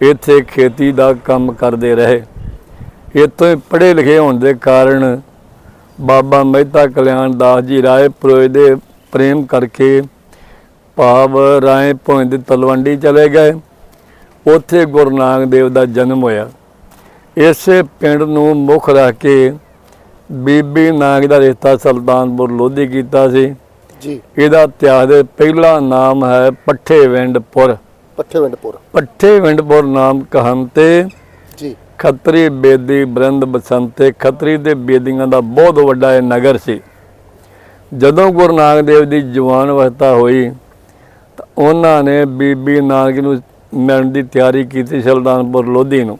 ਇੱਥੇ ਖੇਤੀ ਦਾ ਕੰਮ ਕਰਦੇ ਰਹੇ। ਇੱਥੋਂ ਪੜ੍ਹੇ ਲਿਖੇ ਹੋਣ ਦੇ ਕਾਰਨ ਬਾਬਾ ਮਹਿਤਾ ਕਲਿਆਣ ਦਾਸ ਜੀ ਰਾਏ ਪੁਰੋਹਿਤ ਦੇ ਪ੍ਰੇਮ ਕਰਕੇ ਭਾਵ ਰਾਏ ਭੋਇੰ ਦੀ ਤਲਵੰਡੀ ਚਲੇ ਗਏ। ਉੱਥੇ ਗੁਰੂ ਨਾਨਕ ਦੇਵ ਦਾ ਜਨਮ ਹੋਇਆ। ਇਸੇ ਪਿੰਡ ਨੂੰ ਮੁੱਖ ਰੱਖ ਕੇ ਬੀਬੀ ਨਾਨਕ ਦਾ ਰਿਸ਼ਤਾ ਸੁਲਤਾਨਪੁਰ ਲੋਧੀ ਕੀਤਾ ਸੀ। ਜੀ। ਇਹਦਾ ਇਤਿਹਾਸ ਦੇ ਪਹਿਲਾ ਨਾਮ ਹੈ ਪੱਠੇ ਵਿੰਡਪੁਰ ਪੱਠੇ ਵਿੰਡਪੁਰ ਪੱਠੇ ਵਿੰਡਪੁਰ ਨਾਮ ਕਹੰਤੇ ਜੀ। ਖੱਤਰੀ ਬੇਦੀ ਬ੍ਰੰਦ ਬਸੰਤੇ ਖੱਤਰੀ ਦੇ ਬੇਦੀਆਂ ਦਾ ਬਹੁਤ ਵੱਡਾ ਇਹ ਨਗਰ ਸੀ। ਜਦੋਂ ਗੁਰੂ ਨਾਨਕ ਦੇਵ ਦੀ ਜਵਾਨ ਅਵਸਥਾ ਹੋਈ ਤਾਂ ਉਹਨਾਂ ਨੇ ਬੀਬੀ ਨਾਨਕ ਨੂੰ ਮਿਲਣ ਦੀ ਤਿਆਰੀ ਕੀਤੀ ਸੁਲਤਾਨਪੁਰ ਲੋਧੀ ਨੂੰ।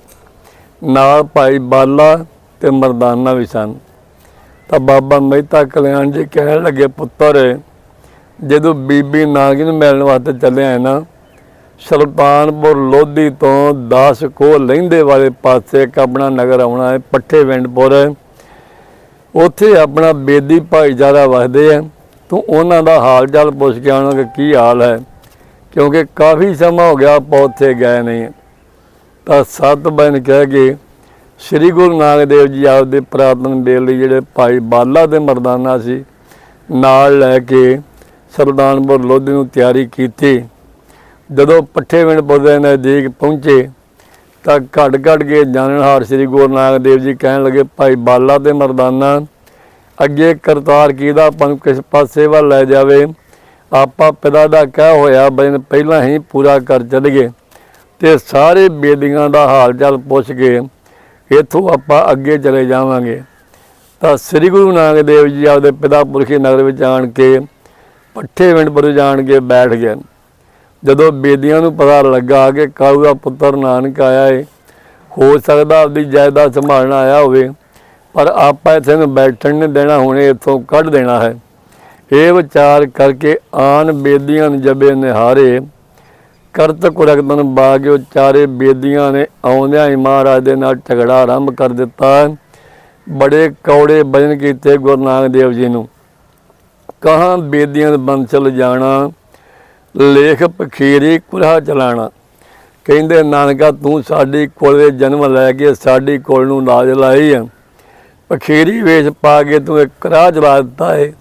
ਨਾਲ ਭਾਈ ਬਾਲਾ ਤੇ ਮਰਦਾਨਾ ਵੀ ਸਨ। ਤਾਂ ਬਾਬਾ ਮਹਿਤਾ ਕਲਿਆਣ ਜੀ ਕਹਿਣ ਲੱਗੇ ਪੁੱਤਰ ਜਦੋਂ ਬੀਬੀ ਨਾਨਕ ਨੂੰ ਮਿਲਣ ਵਾਸਤੇ ਚੱਲਿਆ ਹੈ ਨਾ, ਸੁਲਤਾਨਪੁਰ ਲੋਧੀ ਤੋਂ 10 ਕੋਹ ਲਹਿੰਦੇ ਵਾਲੇ ਪਾਸੇ ਇੱਕ ਆਪਣਾ ਨਗਰ ਆਉਣਾ ਹੈ, ਪੱਠੇ ਵਿੰਡਪੁਰ ਉੱਥੇ ਆਪਣਾ ਬੇਦੀ ਭਾਈਚਾਰਾ ਵਸਦੇ ਆ ਤੂੰ ਉਹਨਾਂ ਦਾ ਹਾਲ ਚਾਲ ਪੁੱਛ ਕੇ ਆਉਣਾ ਕਿ ਕੀ ਹਾਲ ਹੈ, ਕਿਉਂਕਿ ਕਾਫੀ ਸਮਾਂ ਹੋ ਗਿਆ ਆਪਾਂ ਉੱਥੇ ਗਏ ਨਹੀਂ। ਤਾਂ ਸਤ ਬਨ ਕਹਿ ਕੇ ਸ੍ਰੀ ਗੁਰੂ ਨਾਨਕ ਦੇਵ ਜੀ ਆਪਦੇ ਪ੍ਰਾਤਨ ਬੇਲੀ ਜਿਹੜੇ ਭਾਈ ਬਾਲਾ ਦੇ ਮਰਦਾਨਾ ਸੀ, ਨਾਲ ਲੈ ਕੇ ਸਰਦਾਨਪੁਰ ਲੋਧੀ ਨੂੰ ਤਿਆਰੀ ਕੀਤੀ। ਜਦੋਂ ਪੱਠੇ ਵਿਣ ਵਿੰਡ ਪੁੱਜੇ ਨਜ਼ਦੀਕ ਪਹੁੰਚੇ, ਤਾਂ ਘੜ ਘੜ ਕੇ ਜਾਣਨਹਾਰ ਸ੍ਰੀ ਗੁਰੂ ਨਾਨਕ ਦੇਵ ਜੀ ਕਹਿਣ ਲੱਗੇ, ਭਾਈ ਬਾਲਾ ਤੇ ਮਰਦਾਨਾ, ਅੱਗੇ ਕਰਤਾਰ ਕੀ ਦਾ ਆਪਾਂ ਨੂੰ ਕਿਸ ਪਾਸੇ ਵੱਲ ਲੈ ਜਾਵੇ? ਆਪਾਂ ਪਿਤਾ ਦਾ ਕਹਿ ਹੋਇਆ ਬਜਨ ਪਹਿਲਾਂ ਹੀ ਪੂਰਾ ਕਰ ਚੱਲ ਗਏ ਤੇ ਸਾਰੇ ਬੇਦੀਆਂ ਦਾ ਹਾਲ ਚਾਲ ਪੁੱਛ ਕੇ ਇੱਥੋਂ ਆਪਾਂ ਅੱਗੇ ਚਲੇ ਜਾਵਾਂਗੇ। ਤਾਂ ਸ੍ਰੀ ਗੁਰੂ ਨਾਨਕ ਦੇਵ ਜੀ ਆਪਦੇ ਪਿਤਾ ਪੁਰਖੀ ਨਗਰ ਵਿੱਚ ਆਣ ਕੇ ਪੱਠੇ ਵਿੰਡ ਪਰ ਜਾਣ ਕੇ ਬੈਠ ਗਿਆ ਜਦੋਂ ਬੇਦੀਆਂ ਨੂੰ ਪਤਾ ਲੱਗਾ ਕਿ ਕਾਲੂ ਦਾ ਪੁੱਤਰ ਨਾਨਕ ਆਇਆ ਏ, ਹੋ ਸਕਦਾ ਆਪਦੀ ਜਾਇਦਾਦ ਸੰਭਾਲਣ ਆਇਆ ਹੋਵੇ, ਪਰ ਆਪਾਂ ਇੱਥੇ ਨੂੰ ਬੈਠਣ ਨਹੀਂ ਦੇਣਾ, ਹੁਣੇ ਇੱਥੋਂ ਕੱਢ ਦੇਣਾ ਹੈ। ਇਹ ਵਿਚਾਰ ਕਰਕੇ ਆਨ ਬੇਦੀਆਂ ਨੂੰ ਜਬੇ ਨਿਹਾਰੇ, ਕਰਤ ਕੁਰਕਤਨ ਬਾਗਿਓ ਚਾਰੇ ਬੇਦੀਆਂ ਨੇ ਆਉਂਦਿਆਂ ਹੀ ਮਹਾਰਾਜ ਦੇ ਨਾਲ ਝਗੜਾ ਆਰੰਭ ਕਰ ਦਿੱਤਾ। ਬੜੇ ਕੌੜੇ ਬਜਨ ਕੀਤੇ ਗੁਰੂ ਨਾਨਕ ਦੇਵ ਜੀ ਨੂੰ। ਕਹਾਂ ਬੇਦੀਆਂ ਦੇ ਬੰਸਲ ਜਾਣਾ, ਲੇਖ ਪਖੀਰੀ ਕੁਰਾ ਚਲਾਣਾ। ਕਹਿੰਦੇ, ਨਾਨਕਾ, ਤੂੰ ਸਾਡੀ ਕੋਲ ਜਨਮ ਲੈ ਕੇ ਸਾਡੀ ਕੋਲ ਨੂੰ ਲਾਜ ਲਾਈ ਆ। ਪਖੀਰੀ ਵੇਸ਼ ਪਾ ਕੇ ਤੂੰ ਇੱਕ ਰਾਹ ਚਲਾ ਦਿੱਤਾ ਹੈ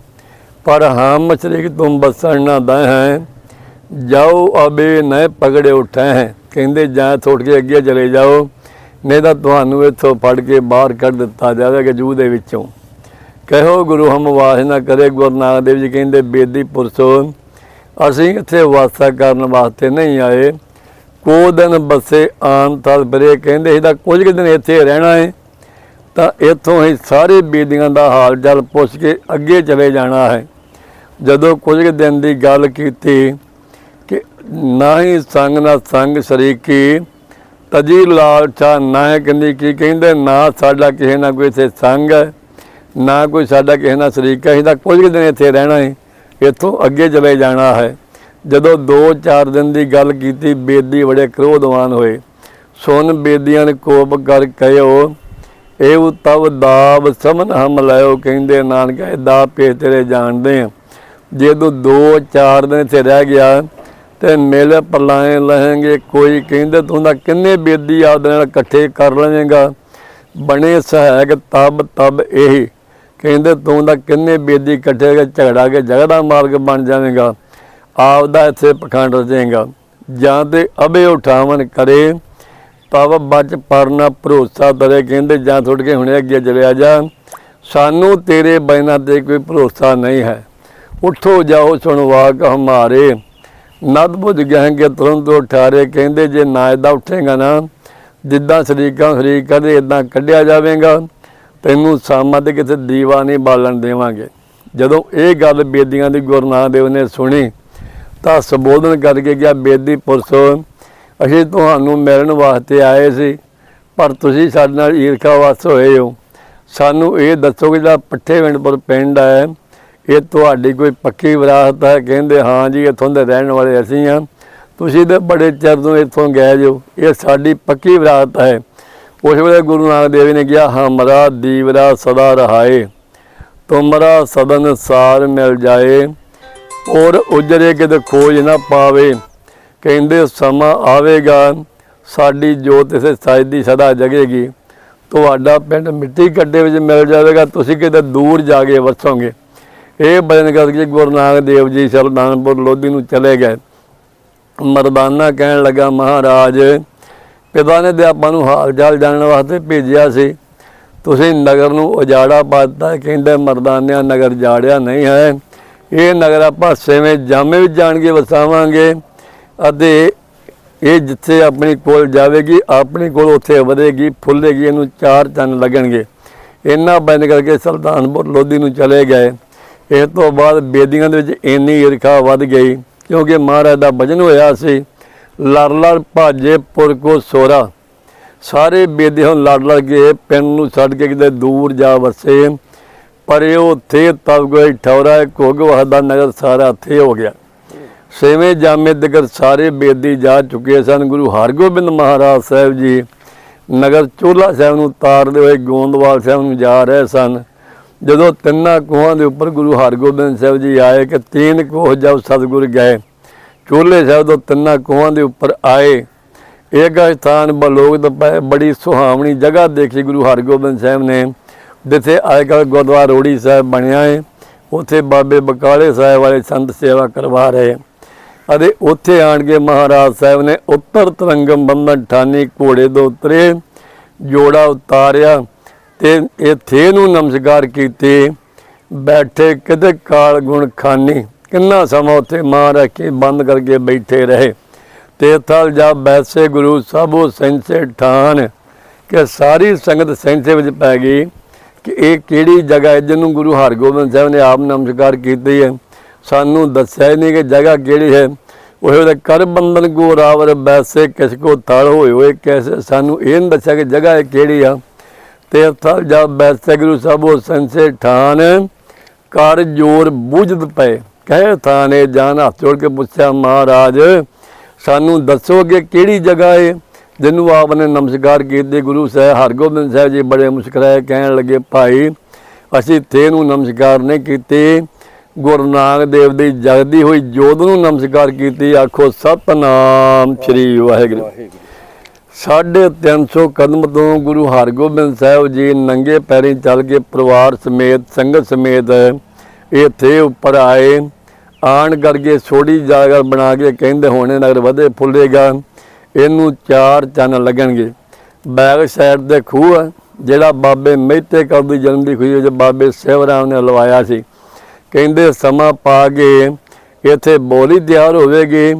ਪਰ ਹਮ ਮਛਲੀ ਤੂੰ ਬਸਣ ਨਾ ਦਾ ਹੈ। ਜਾਓ ਅਬੇ ਨਏ ਪਗੜੇ ਉਠੇ ਹੈ। ਕਹਿੰਦੇ, ਜਾਂ ਥੋੜ ਕੇ ਅੱਗੇ ਚਲੇ ਜਾਓ। ਨਹੀਂ ਤਾਂ ਤੁਹਾਨੂੰ ਇੱਥੋਂ ਫੜ ਕੇ ਬਾਹਰ ਕੱਢ ਦਿੱਤਾ ਜਾਵੇਗਾ ਜੂ ਦੇ ਵਿੱਚੋਂ। ਕਹੋ ਗੁਰੂ ਹਮ ਵਾਸ ਨਾ ਕਰੇ, ਗੁਰੂ ਨਾਨਕ ਦੇਵ ਜੀ ਕਹਿੰਦੇ, ਬੇਦੀ ਪੁਰਸ਼ੋ ਅਸੀਂ ਇੱਥੇ ਵਾਸਾ ਕਰਨ ਵਾਸਤੇ ਨਹੀਂ ਆਏ। ਕੋ ਦਿਨ ਬਸੇ ਆਨ ਤਲ ਬਰੇ ਕਹਿੰਦੇ ਇਹਦਾ ਕੁਝ ਕੁ ਦਿਨ ਇੱਥੇ ਰਹਿਣਾ ਹੈ ਤਾਂ ਇੱਥੋਂ ਹੀ ਸਾਰੇ ਬੇਦੀਆਂ ਦਾ ਹਾਲ ਚਾਲ ਪੁੱਛ ਕੇ ਅੱਗੇ ਚਲੇ ਜਾਣਾ ਹੈ। ਜਦੋਂ ਕੁਝ ਕੁ ਦਿਨ ਦੀ ਗੱਲ ਕੀਤੀ ਕਿ ਨਾ ਹੀ ਸੰਗ ਨਾ ਸੰਗ ਸ਼ਰੀਕੀ ਤਜੀ ਲਾਲਚਾ ਨਾ ਕਹਿੰਦੀ ਕੀ ਕਹਿੰਦੇ ਨਾ ਸਾਡਾ ਕਿਸੇ ਨਾ ਕੋਈ ਇੱਥੇ ਸੰਗ ਹੈ। ਨਾ ਕੋਈ ਸਾਡਾ ਕਿਸੇ ਨਾਲ ਸਰੀਕਾ ਹੈ ਤਾਂ ਕੁਝ ਕੁ ਦਿਨ ਇੱਥੇ ਰਹਿਣਾ ਹੈ ਇੱਥੋਂ ਅੱਗੇ ਚਲੇ ਜਾਣਾ ਹੈ। ਜਦੋਂ 2-4 ਦਿਨ ਦੀ ਗੱਲ ਕੀਤੀ, ਬੇਦੀ ਬੜੇ ਕ੍ਰੋਧਵਾਨ ਹੋਏ। ਸੁਨ ਬੇਦੀਆਂ ਨੇ ਕੋਪ ਕਰ ਕਹਿਓ, ਇਹ ਤਵ ਦਾਬ ਸਮਨ ਹਮ ਲਾਇਓ ਕਹਿੰਦੇ, ਨਾਨਕ ਇਹ ਦਾ ਪੇ ਤੇਰੇ ਜਾਣਦੇ ਆ। ਜੇ ਤੂੰ 2-4 ਦਿਨ ਇੱਥੇ ਰਹਿ ਗਿਆ ਤੇ ਮੇਲੇ ਪਲਾਏ ਲਹਾਂਗੇ, ਕੋਈ ਕਹਿੰਦੇ, ਤੂੰ ਦਾ ਕਿੰਨੇ ਬੇਦੀ ਆਦ ਨਾਲ ਇਕੱਠੇ ਕਰ ਲਵੇਂਗਾ। ਬਣੇ ਸਹਾਇਕ ਤਬ ਤਬ ਇਹ ਕਹਿੰਦੇ ਤੂੰ ਤਾਂ ਕਿੰਨੇ ਬੇਦੀ ਇਕੱਠੇ ਕੇ ਝਗੜਾ ਕੇ ਜਗਦਾ ਮਾਰਗ ਬਣ ਜਾਵੇਂਗਾ, ਆਪਦਾ ਇੱਥੇ ਪਖੰਡ ਰਚੇਗਾ। ਜਾਂ ਤੇ ਅਬੇ ਉਠਾਵਨ ਕਰੇ ਤਬ ਬਚ ਪਰਨਾ ਭਰੋਸਾ ਤਰੇ ਕਹਿੰਦੇ ਜਾਂ ਥੋੜ ਕੇ ਹੁਣੇ ਅੱਗੇ ਚਲਿਆ ਜਾ, ਸਾਨੂੰ ਤੇਰੇ ਬੈਨਾਂ ਤੇ ਕੋਈ ਭਰੋਸਾ ਨਹੀਂ ਹੈ। ਉਠੋ ਜਾਓ ਸੁਣਵਾਕ ਹਮਾਰੇ, ਨਦ ਬੁੱਝ ਗਹਿੰਗੇ ਤੁਰੰਤ ਉਠਾਰੇ, ਕਹਿੰਦੇ ਜੇ ਨਾ ਏਦਾਂ ਉੱਠੇਗਾ ਨਾ, ਜਿੱਦਾਂ ਸ਼ਰੀਕਾਂ ਸ਼ਰੀਕ ਕਰਦੇ ਇਦਾਂ ਕੱਢਿਆ ਜਾਵੇਗਾ। ਤੈਨੂੰ ਸਾਮਾਂ ਤੇ ਕਿਸੇ ਦੀਵਾ ਨਹੀਂ ਬਾਲਣ ਦੇਵਾਂਗੇ। ਜਦੋਂ ਇਹ ਗੱਲ ਬੇਦੀਆਂ ਦੀ ਗੁਰੂ ਨਾਨਕ ਦੇਵ ਨੇ ਸੁਣੀ, ਤਾਂ ਸੰਬੋਧਨ ਕਰਕੇ ਗਿਆ ਬੇਦੀ ਪੁਰਸ਼ੋ, ਅਸੀਂ ਤੁਹਾਨੂੰ ਮਿਲਣ ਵਾਸਤੇ ਆਏ ਸੀ, ਪਰ ਤੁਸੀਂ ਸਾਡੇ ਨਾਲ ਈਰਖਾ ਵਸ ਹੋਏ ਹੋ। ਸਾਨੂੰ ਇਹ ਦੱਸੋ ਕਿ ਜਿਹੜਾ ਪੱਠੇ ਵਿੰਡਪੁਰ ਪਿੰਡ ਹੈ, ਇਹ ਤੁਹਾਡੀ ਕੋਈ ਪੱਕੀ ਵਿਰਾਸਤ ਹੈ? ਕਹਿੰਦੇ, ਹਾਂ ਜੀ, ਇੱਥੋਂ ਦੇ ਰਹਿਣ ਵਾਲੇ ਅਸੀਂ ਹਾਂ। ਤੁਸੀਂ ਤੇ ਬੜੇ ਚਿਰ ਤੋਂ ਇੱਥੋਂ ਗਏ ਜੋ। ਇਹ ਸਾਡੀ ਪੱਕੀ ਵਿਰਾਸਤ ਹੈ। ਉਸ ਵੇਲੇ ਗੁਰੂ ਨਾਨਕ ਦੇਵ ਜੀ ਨੇ ਕਿਹਾ ਹਮਰਾ ਦੀਵਰਾ ਸਦਾ ਰਹਾਏ ਤੁਮਰਾ ਸਦਨ ਸਾਰ ਮਿਲ ਜਾਏ, ਔਰ ਉਜਰੇ ਕਿਤੇ ਖੋਜ ਨਾ ਪਾਵੇ, ਕਹਿੰਦੇ ਸਮਾਂ ਆਵੇਗਾ, ਸਾਡੀ ਜੋਤ ਇਸੇ ਸਜਦੀ ਸਦਾ ਜਗੇਗੀ, ਤੁਹਾਡਾ ਪਿੰਡ ਮਿੱਟੀ ਕੱਡੇ ਵਿੱਚ ਮਿਲ ਜਾਵੇਗਾ, ਤੁਸੀਂ ਕਿਤੇ ਦੂਰ ਜਾ ਕੇ ਵਸੋਗੇ ਇਹ ਬਚਨ ਕਰਕੇ ਗੁਰੂ ਨਾਨਕ ਦੇਵ ਜੀ ਸਰਦਾਨਪੁਰ ਲੋਧੀ ਨੂੰ ਚਲੇ ਗਏ। ਮਰਦਾਨਾ ਕਹਿਣ ਲੱਗਾ, ਮਹਾਰਾਜ ਪਿਤਾ ਨੇ ਤੇ ਆਪਾਂ ਨੂੰ ਹਾਲ ਚਾਲ ਜਾਣਨ ਵਾਸਤੇ ਭੇਜਿਆ ਸੀ। ਤੁਸੀਂ ਨਗਰ ਨੂੰ ਉਜਾੜਾ ਪਾਤਾ, ਕਹਿੰਦੇ ਮਰਦਾਨਿਆਂ ਨਗਰ ਜਾੜਿਆ ਨਹੀਂ ਹੈ। ਇਹ ਨਗਰ ਆਪਾਂ ਸੇਵੇਂ ਜਾਮੇ ਵਿੱਚ ਜਾਣ ਕੇ ਵਸਾਵਾਂਗੇ। ਅਤੇ ਇਹ ਜਿੱਥੇ ਆਪਣੇ ਕੋਲ ਜਾਵੇਗੀ, ਆਪਣੇ ਕੋਲ ਉੱਥੇ ਵਧੇਗੀ, ਫੁੱਲੇਗੀ, ਇਹਨੂੰ ਚਾਰ ਚੰਨ ਲੱਗਣਗੇ। ਇੰਨਾ ਬੰਦ ਕਰਕੇ ਸੁਲਤਾਨਪੁਰ ਲੋਧੀ ਨੂੰ ਚਲੇ ਗਏ। ਇਸ ਤੋਂ ਬਾਅਦ ਬੇਦੀਆਂ ਦੇ ਵਿੱਚ ਇੰਨੀ ਈਰਖਾ ਵੱਧ ਗਈ, ਕਿਉਂਕਿ ਮਹਾਰਾਜ ਦਾ ਭਜਨ ਹੋਇਆ ਸੀ। ਲੜ ਲੜ ਭਾਜੇ ਪੁਰ ਕੋ ਸੋਰਾ। ਸਾਰੇ ਬੇਦੇ ਹੁਣ ਲੜ ਲੜ ਕੇ ਪਿੰਡ ਨੂੰ ਛੱਡ ਕੇ ਕਿਤੇ ਦੂਰ ਜਾ ਵਸੇ। ਪਰ ਇਹ ਉੱਥੇ ਤਬ ਗਏ, ਠੌਰਾ, ਘੁੱਗ ਵਸਦਾ ਨਗਰ ਸਾਰਾ ਇੱਥੇ ਹੋ ਗਿਆ। ਛੇਵੇਂ ਜਾਮੇ ਤੱਕ ਸਾਰੇ ਬੇਦੀ ਜਾ ਚੁੱਕੇ ਸਨ। ਗੁਰੂ ਹਰਗੋਬਿੰਦ ਮਹਾਰਾਜ ਸਾਹਿਬ ਜੀ ਨਗਰ ਚੋਲਾ ਸਾਹਿਬ ਨੂੰ ਤਾਰਦੇ ਹੋਏ ਗੋਂਦਵਾਲ ਸਾਹਿਬ ਨੂੰ ਜਾ ਰਹੇ ਸਨ। ਜਦੋਂ ਤਿੰਨਾਂ ਕੋਹਾਂ ਦੇ ਉੱਪਰ ਗੁਰੂ ਹਰਗੋਬਿੰਦ ਸਾਹਿਬ ਜੀ ਆਏ ਕਿ ਤੀਨ ਕੋਹ ਜਦ ਸਤਿਗੁਰ ਗਏ ਚੋਲੇ ਸਾਹਿਬ ਤੋਂ ਤਿੰਨਾਂ ਕੋਹਾਂ ਦੇ ਉੱਪਰ ਆਏ ਇੱਕ ਸਥਾਨ ਬਲੋਗ ਤੋਂ ਬੜੀ ਸੁਹਾਵਣੀ ਜਗ੍ਹਾ ਦੇਖੀ ਗੁਰੂ ਹਰਗੋਬਿੰਦ ਸਾਹਿਬ ਨੇ। ਜਿੱਥੇ ਅੱਜ ਕੱਲ੍ਹ ਗੁਰਦੁਆਰਾ ਰੋੜੀ ਸਾਹਿਬ ਬਣਿਆ ਹੈ ਉੱਥੇ ਬਾਬੇ ਬਕਾਲੇ ਸਾਹਿਬ ਵਾਲੇ ਸੰਤ ਸੇਵਾ ਕਰਵਾ ਰਹੇ। ਅਤੇ ਉੱਥੇ ਆਣ ਕੇ ਮਹਾਰਾਜ ਸਾਹਿਬ ਨੇ ਉੱਤਰ ਤਰੰਗਮ ਬੰਧਨ ਠਾਨੀ ਘੋੜੇ ਤੋਂ ਉਤਰੇ, ਜੋੜਾ ਉਤਾਰਿਆ ਤੇ ਇੱਥੇ ਨੂੰ ਨਮਸਕਾਰ ਕੀਤੇ, ਬੈਠੇ ਕਿਤੇ ਕਾਲ ਗੁਣ ਖਾਨੀ। ਕਿੰਨਾ ਸਮਾਂ ਉੱਥੇ ਮਾਂ ਰੱਖ ਕੇ ਬੰਦ ਕਰਕੇ ਬੈਠੇ ਰਹੇ। ਤੇ ਥਲ ਜਾ ਬੈਸੇ ਗੁਰੂ ਸਭੋ ਸੈਂਸੇ ਠਾਨ ਕਿ ਸਾਰੀ ਸੰਗਤ ਸੈਂਸੇ ਵਿੱਚ ਪੈ ਗਈ ਕਿ ਇਹ ਕਿਹੜੀ ਜਗ੍ਹਾ ਹੈ ਜਿਹਨੂੰ ਗੁਰੂ ਹਰਗੋਬਿੰਦ ਸਾਹਿਬ ਨੇ ਆਪ ਨਮਸਕਾਰ ਕੀਤੀ ਹੈ। ਸਾਨੂੰ ਦੱਸਿਆ ਹੀ ਨਹੀਂ ਕਿ ਜਗ੍ਹਾ ਕਿਹੜੀ ਹੈ। ਉਹ ਉਹਦੇ ਕਰ ਬੰਦਨ ਕੋ ਰਾਵਰ ਬੈਸੇ ਕਿਸ ਕੋ ਤਲ ਹੋਏ ਹੋਏ ਕੈਸੇ ਸਾਨੂੰ ਇਹ ਨਹੀਂ ਦੱਸਿਆ ਕਿ ਜਗ੍ਹਾ ਹੈ ਕਿਹੜੀ ਆ। ਤੇ ਥਲ ਜਾ ਬੈਸੇ ਗੁਰੂ ਸਾਹਿਬ ਉਹ ਸੰਸੇ ਠਾਨ ਕਰ ਜੋਰ ਬੁਝਦ ਪਏ। ਕਹੇ ਥਾਨੇ ਜਾਨ ਹੱਥ ਜੋੜ ਕੇ ਪੁੱਛਿਆ, ਮਹਾਰਾਜ, ਸਾਨੂੰ ਦੱਸੋ ਕਿ ਕਿਹੜੀ ਜਗ੍ਹਾ ਏ? ਜਿਹਨੂੰ ਆਪ ਨੇ ਨਮਸਕਾਰ ਕੀਤੇ ਗੁਰੂ ਸਾਹਿਬ, ਹਰਗੋਬਿੰਦ ਸਾਹਿਬ ਜੀ ਬੜੇ ਮੁਸਕਰਾਏ ਕਹਿਣ ਲੱਗੇ, ਭਾਈ, ਅਸੀਂ ਤੇ ਨੂੰ ਨਮਸਕਾਰ ਨਹੀਂ ਕੀਤੇ। ਗੁਰੂ ਨਾਨਕ ਦੇਵ ਦੀ ਜਗਦੀ ਹੋਈ ਜੋਤ ਨੂੰ ਨਮਸਕਾਰ ਕੀਤੀ, ਆਖੋ, ਸਤਨਾਮ ਸ੍ਰੀ ਵਾਹਿਗੁਰੂ। ਸਾਢੇ ਤਿੰਨ ਸੌ ਕਦਮ ਤੋਂ ਗੁਰੂ ਹਰਗੋਬਿੰਦ ਸਾਹਿਬ ਜੀ ਨੰਗੇ ਪੈਰੀਂ ਚੱਲ ਕੇ ਪਰਿਵਾਰ ਸਮੇਤ, ਸੰਗਤ ਸਮੇਤ ਇੱਥੇ ਉੱਪਰ ਆਏ। ਆਣ ਕਰਕੇ ਛੋੜੀ ਜਾਗਰ ਬਣਾ ਕੇ ਕਹਿੰਦੇ ਹੋਣੇ ਨਗਰ ਵਧੇ ਫੁੱਲੇਗਾ ਇਹਨੂੰ ਚਾਰ ਚੰਨ ਲੱਗਣਗੇ। ਬੈਕ ਸਾਈਡ ਦੇ ਖੂਹ ਆ, ਜਿਹੜਾ ਬਾਬੇ ਮਹਿਤੇ ਕਲ ਦੀ ਜਨਮ ਦੀ ਖੂਹ ਵਿੱਚ ਬਾਬੇ ਸੇਵਰਾਮ ਨੇ ਲਵਾਇਆ ਸੀ। ਕਹਿੰਦੇ ਸਮਾਂ ਪਾ ਕੇ ਇੱਥੇ ਬੋਲੀ ਤਿਆਰ ਹੋਵੇਗੀ।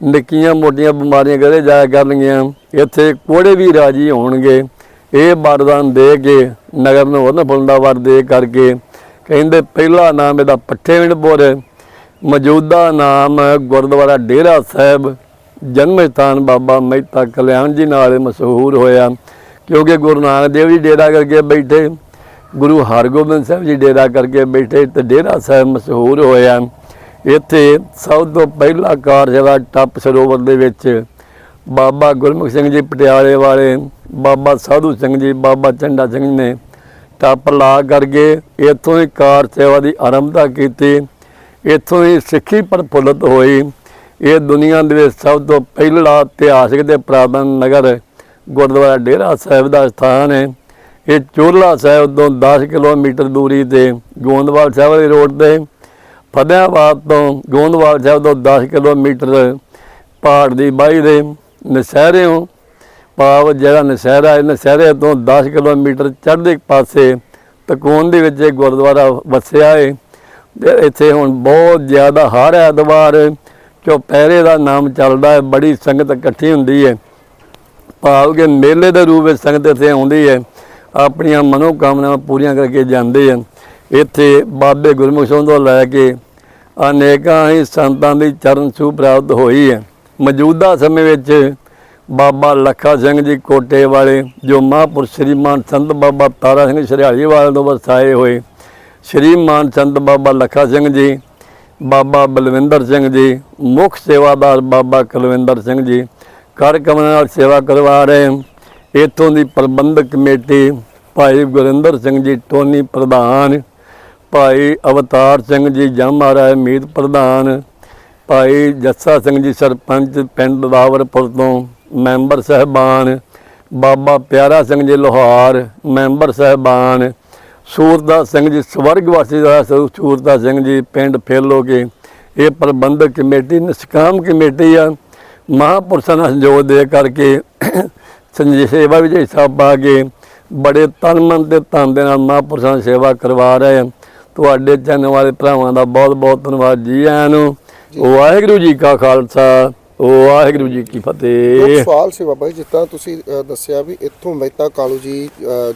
ਨਿੱਕੀਆਂ ਮੋਟੀਆਂ ਬਿਮਾਰੀਆਂ ਕਦੇ ਜਾਇਆ ਕਰਨਗੀਆਂ। ਇੱਥੇ ਕੋੜੇ ਵੀ ਰਾਜੀ ਹੋਣਗੇ। ਇਹ ਵਰਦਾਨ ਦੇ ਕੇ ਨਗਰ ਨੂੰ ਉਹਨਾਂ ਫੁੱਲਦਾ ਵਰ ਦੇ ਕਰਕੇ ਕਹਿੰਦੇ ਪਹਿਲਾ ਨਾਮ ਇਹਦਾ ਪੱਠੇਵਿੰਡਪੁਰ ਹੈ ਮੌਜੂਦਾ ਨਾਮ ਗੁਰਦੁਆਰਾ ਡੇਰਾ ਸਾਹਿਬ ਜਨਮ ਸਥਾਨ ਬਾਬਾ ਮਹਿਤਾ ਕਲਿਆਣ ਜੀ ਨਾਲ ਮਸ਼ਹੂਰ ਹੋਇਆ, ਕਿਉਂਕਿ ਗੁਰੂ ਨਾਨਕ ਦੇਵ ਜੀ ਡੇਰਾ ਕਰਕੇ ਬੈਠੇ, ਗੁਰੂ ਹਰਗੋਬਿੰਦ ਸਾਹਿਬ ਜੀ ਡੇਰਾ ਕਰਕੇ ਬੈਠੇ ਤੇ ਡੇਰਾ ਸਾਹਿਬ ਮਸ਼ਹੂਰ ਹੋਇਆ। ਇੱਥੇ ਸਭ ਤੋਂ ਪਹਿਲਾ ਕਾਰ ਜਿਹੜਾ ਟੱਪ ਸਰੋਵਰ ਦੇ ਵਿੱਚ ਬਾਬਾ ਗੁਰਮੁਖ ਸਿੰਘ ਜੀ ਪਟਿਆਲੇ ਵਾਲੇ, ਬਾਬਾ ਸਾਧੂ ਸਿੰਘ ਜੀ, ਬਾਬਾ ਚੰਡਾ ਸਿੰਘ ਨੇ ਟੱਪ ਲਾ ਕਰਕੇ ਇੱਥੋਂ ਹੀ ਕਾਰ ਸੇਵਾ ਦੀ ਆਰੰਭਤਾ ਕੀਤੀ। ਇੱਥੋਂ ਹੀ ਸਿੱਖੀ ਪ੍ਰਫੁੱਲਤ ਹੋਈ। ਇਹ ਦੁਨੀਆ ਦੇ ਵਿੱਚ ਸਭ ਤੋਂ ਪਹਿਲਾ ਇਤਿਹਾਸਿਕ ਤੇ ਪੁਰਾਤਨ ਨਗਰ ਗੁਰਦੁਆਰਾ ਡੇਰਾ ਸਾਹਿਬ ਦਾ ਸਥਾਨ ਹੈ। ਇਹ ਚੋਲਾ ਸਾਹਿਬ ਤੋਂ 10 ਕਿਲੋਮੀਟਰ ਦੂਰੀ ਤੇ ਗੋਂਦਵਾਲ ਸਾਹਿਬ ਦੇ ਰੋਡ ਤੇ ਫਤਿਆਬਾਦ ਤੋਂ ਗੋਂਦਵਾਲ ਸਾਹਿਬ ਤੋਂ 10 ਕਿਲੋਮੀਟਰ ਪਹਾੜ ਦੀ ਬਾਈ ਦੇ ਨਸ਼ਹਿਰਿਓਂ ਭਾਵ ਜਿਹੜਾ ਨਸ਼ਹਿਰਾ ਹੈ ਨਸ਼ਹਿਰੇ ਤੋਂ 10 ਕਿਲੋਮੀਟਰ ਚੜ੍ਹਦੇ ਪਾਸੇ ਤਕੋਨ ਦੇ ਵਿੱਚ ਇਹ ਗੁਰਦੁਆਰਾ ਵਸਿਆ ਹੈ ਇੱਥੇ ਹੁਣ ਬਹੁਤ ਜ਼ਿਆਦਾ ਹਰ ਐਤਵਾਰ ਚੁਪਹਿਰੇ ਦਾ ਨਾਮ ਚੱਲਦਾ ਹੈ, ਬੜੀ ਸੰਗਤ ਇਕੱਠੀ ਹੁੰਦੀ ਹੈ। ਭਾਵ ਕਿ ਮੇਲੇ ਦੇ ਰੂਪ ਵਿੱਚ ਸੰਗਤ ਇੱਥੇ ਆਉਂਦੀ ਹੈ, ਆਪਣੀਆਂ ਮਨੋਕਾਮਨਾਵਾਂ ਪੂਰੀਆਂ ਕਰਕੇ ਜਾਂਦੇ ਹਨ। ਇੱਥੇ ਬਾਬੇ ਗੁਰਮੁਖ ਸਿੰਘ ਤੋਂ ਲੈ ਕੇ ਅਨੇਕਾਂ ਹੀ ਸੰਤਾਂ ਦੀ ਚਰਨ ਛੂਹ ਪ੍ਰਾਪਤ ਹੋਈ ਹੈ। ਮੌਜੂਦਾ ਸਮੇਂ ਵਿੱਚ ਬਾਬਾ ਲੱਖਾ ਸਿੰਘ ਜੀ ਕੋਟੇ ਵਾਲੇ, ਜੋ ਮਹਾਂਪੁਰਸ਼ ਸ਼੍ਰੀਮਾਨ ਸੰਤ ਬਾਬਾ ਤਾਰਾ ਸਿੰਘ ਸ਼ਰਿਆਲੀ ਵਾਲੇ ਤੋਂ ਵਸਾਏ ਹੋਏ ਸ਼੍ਰੀਮਾਨ ਸੰਤ ਬਾਬਾ ਲੱਖਾ ਸਿੰਘ ਜੀ, ਬਾਬਾ ਬਲਵਿੰਦਰ ਸਿੰਘ ਜੀ, ਮੁੱਖ ਸੇਵਾਦਾਰ ਬਾਬਾ ਕੁਲਵਿੰਦਰ ਸਿੰਘ ਜੀ ਕਰ ਕਮਲ ਨਾਲ ਸੇਵਾ ਕਰਵਾ ਰਹੇ ਹਨ ਇੱਥੋਂ ਦੀ ਪ੍ਰਬੰਧਕ ਕਮੇਟੀ ਭਾਈ ਗੁਰਿੰਦਰ ਸਿੰਘ ਜੀ ਟੋਨੀ ਪ੍ਰਧਾਨ, ਭਾਈ ਅਵਤਾਰ ਸਿੰਘ ਜੀ ਜਮਾਰਾ ਮੀਤ ਪ੍ਰਧਾਨ, ਭਾਈ ਜੱਸਾ ਸਿੰਘ ਜੀ ਸਰਪੰਚ ਪਿੰਡ ਦਾਵਰਪੁਰ ਤੋਂ ਮੈਂਬਰ ਸਹਿਬਾਨ, ਬਾਬਾ ਪਿਆਰਾ ਸਿੰਘ ਜੀ ਲੋਹਾਰ ਮੈਂਬਰ ਸਹਿਬਾਨ ਸੂਰਦਾਸ ਸਿੰਘ ਜੀ ਸਵਰਗਵਾਸੀ ਦਾ ਸੂਰਦਾਸ ਸਿੰਘ ਜੀ ਪਿੰਡ ਫੇਲੋ ਕੇ। ਇਹ ਪ੍ਰਬੰਧਕ ਕਮੇਟੀ ਨਿਸ਼ਕਾਮ ਕਮੇਟੀ ਆ। ਮਹਾਂਪੁਰਸ਼ਾਂ ਨਾਲ ਸਹਿਯੋਗ ਦੇ ਕਰਕੇ ਸੰਜੇ ਸੇਵਾ ਵਿੱਚ ਹਿੱਸਾ ਪਾ ਕੇ ਬੜੇ ਤਨ ਮਨ ਤੇ ਧਨ ਦੇ ਨਾਲ ਮਹਾਂਪੁਰਸ਼ਾਂ ਦੀ ਸੇਵਾ ਕਰਵਾ ਰਹੇ ਆ। ਤੁਹਾਡੇ ਚੈਨਲ ਵਾਲੇ ਭਰਾਵਾਂ ਦਾ ਬਹੁਤ ਬਹੁਤ ਧੰਨਵਾਦ ਜੀ ਆਇਆਂ ਨੂੰ। ਵਾਹਿਗੁਰੂ ਜੀ ਕਾ ਖਾਲਸਾ। ਵਾਹਿਗੁਰੂ ਜੀ ਕੀ ਫਤਿਹ। ਸਵਾਲ ਸੀ ਬਾਬਾ ਜੀ ਤਰ੍ਹਾਂ ਤੁਸੀਂ ਦੱਸਿਆ ਵੀ ਇੱਥੋਂ ਮਹਿਤਾ ਕਾਲੂ ਜੀ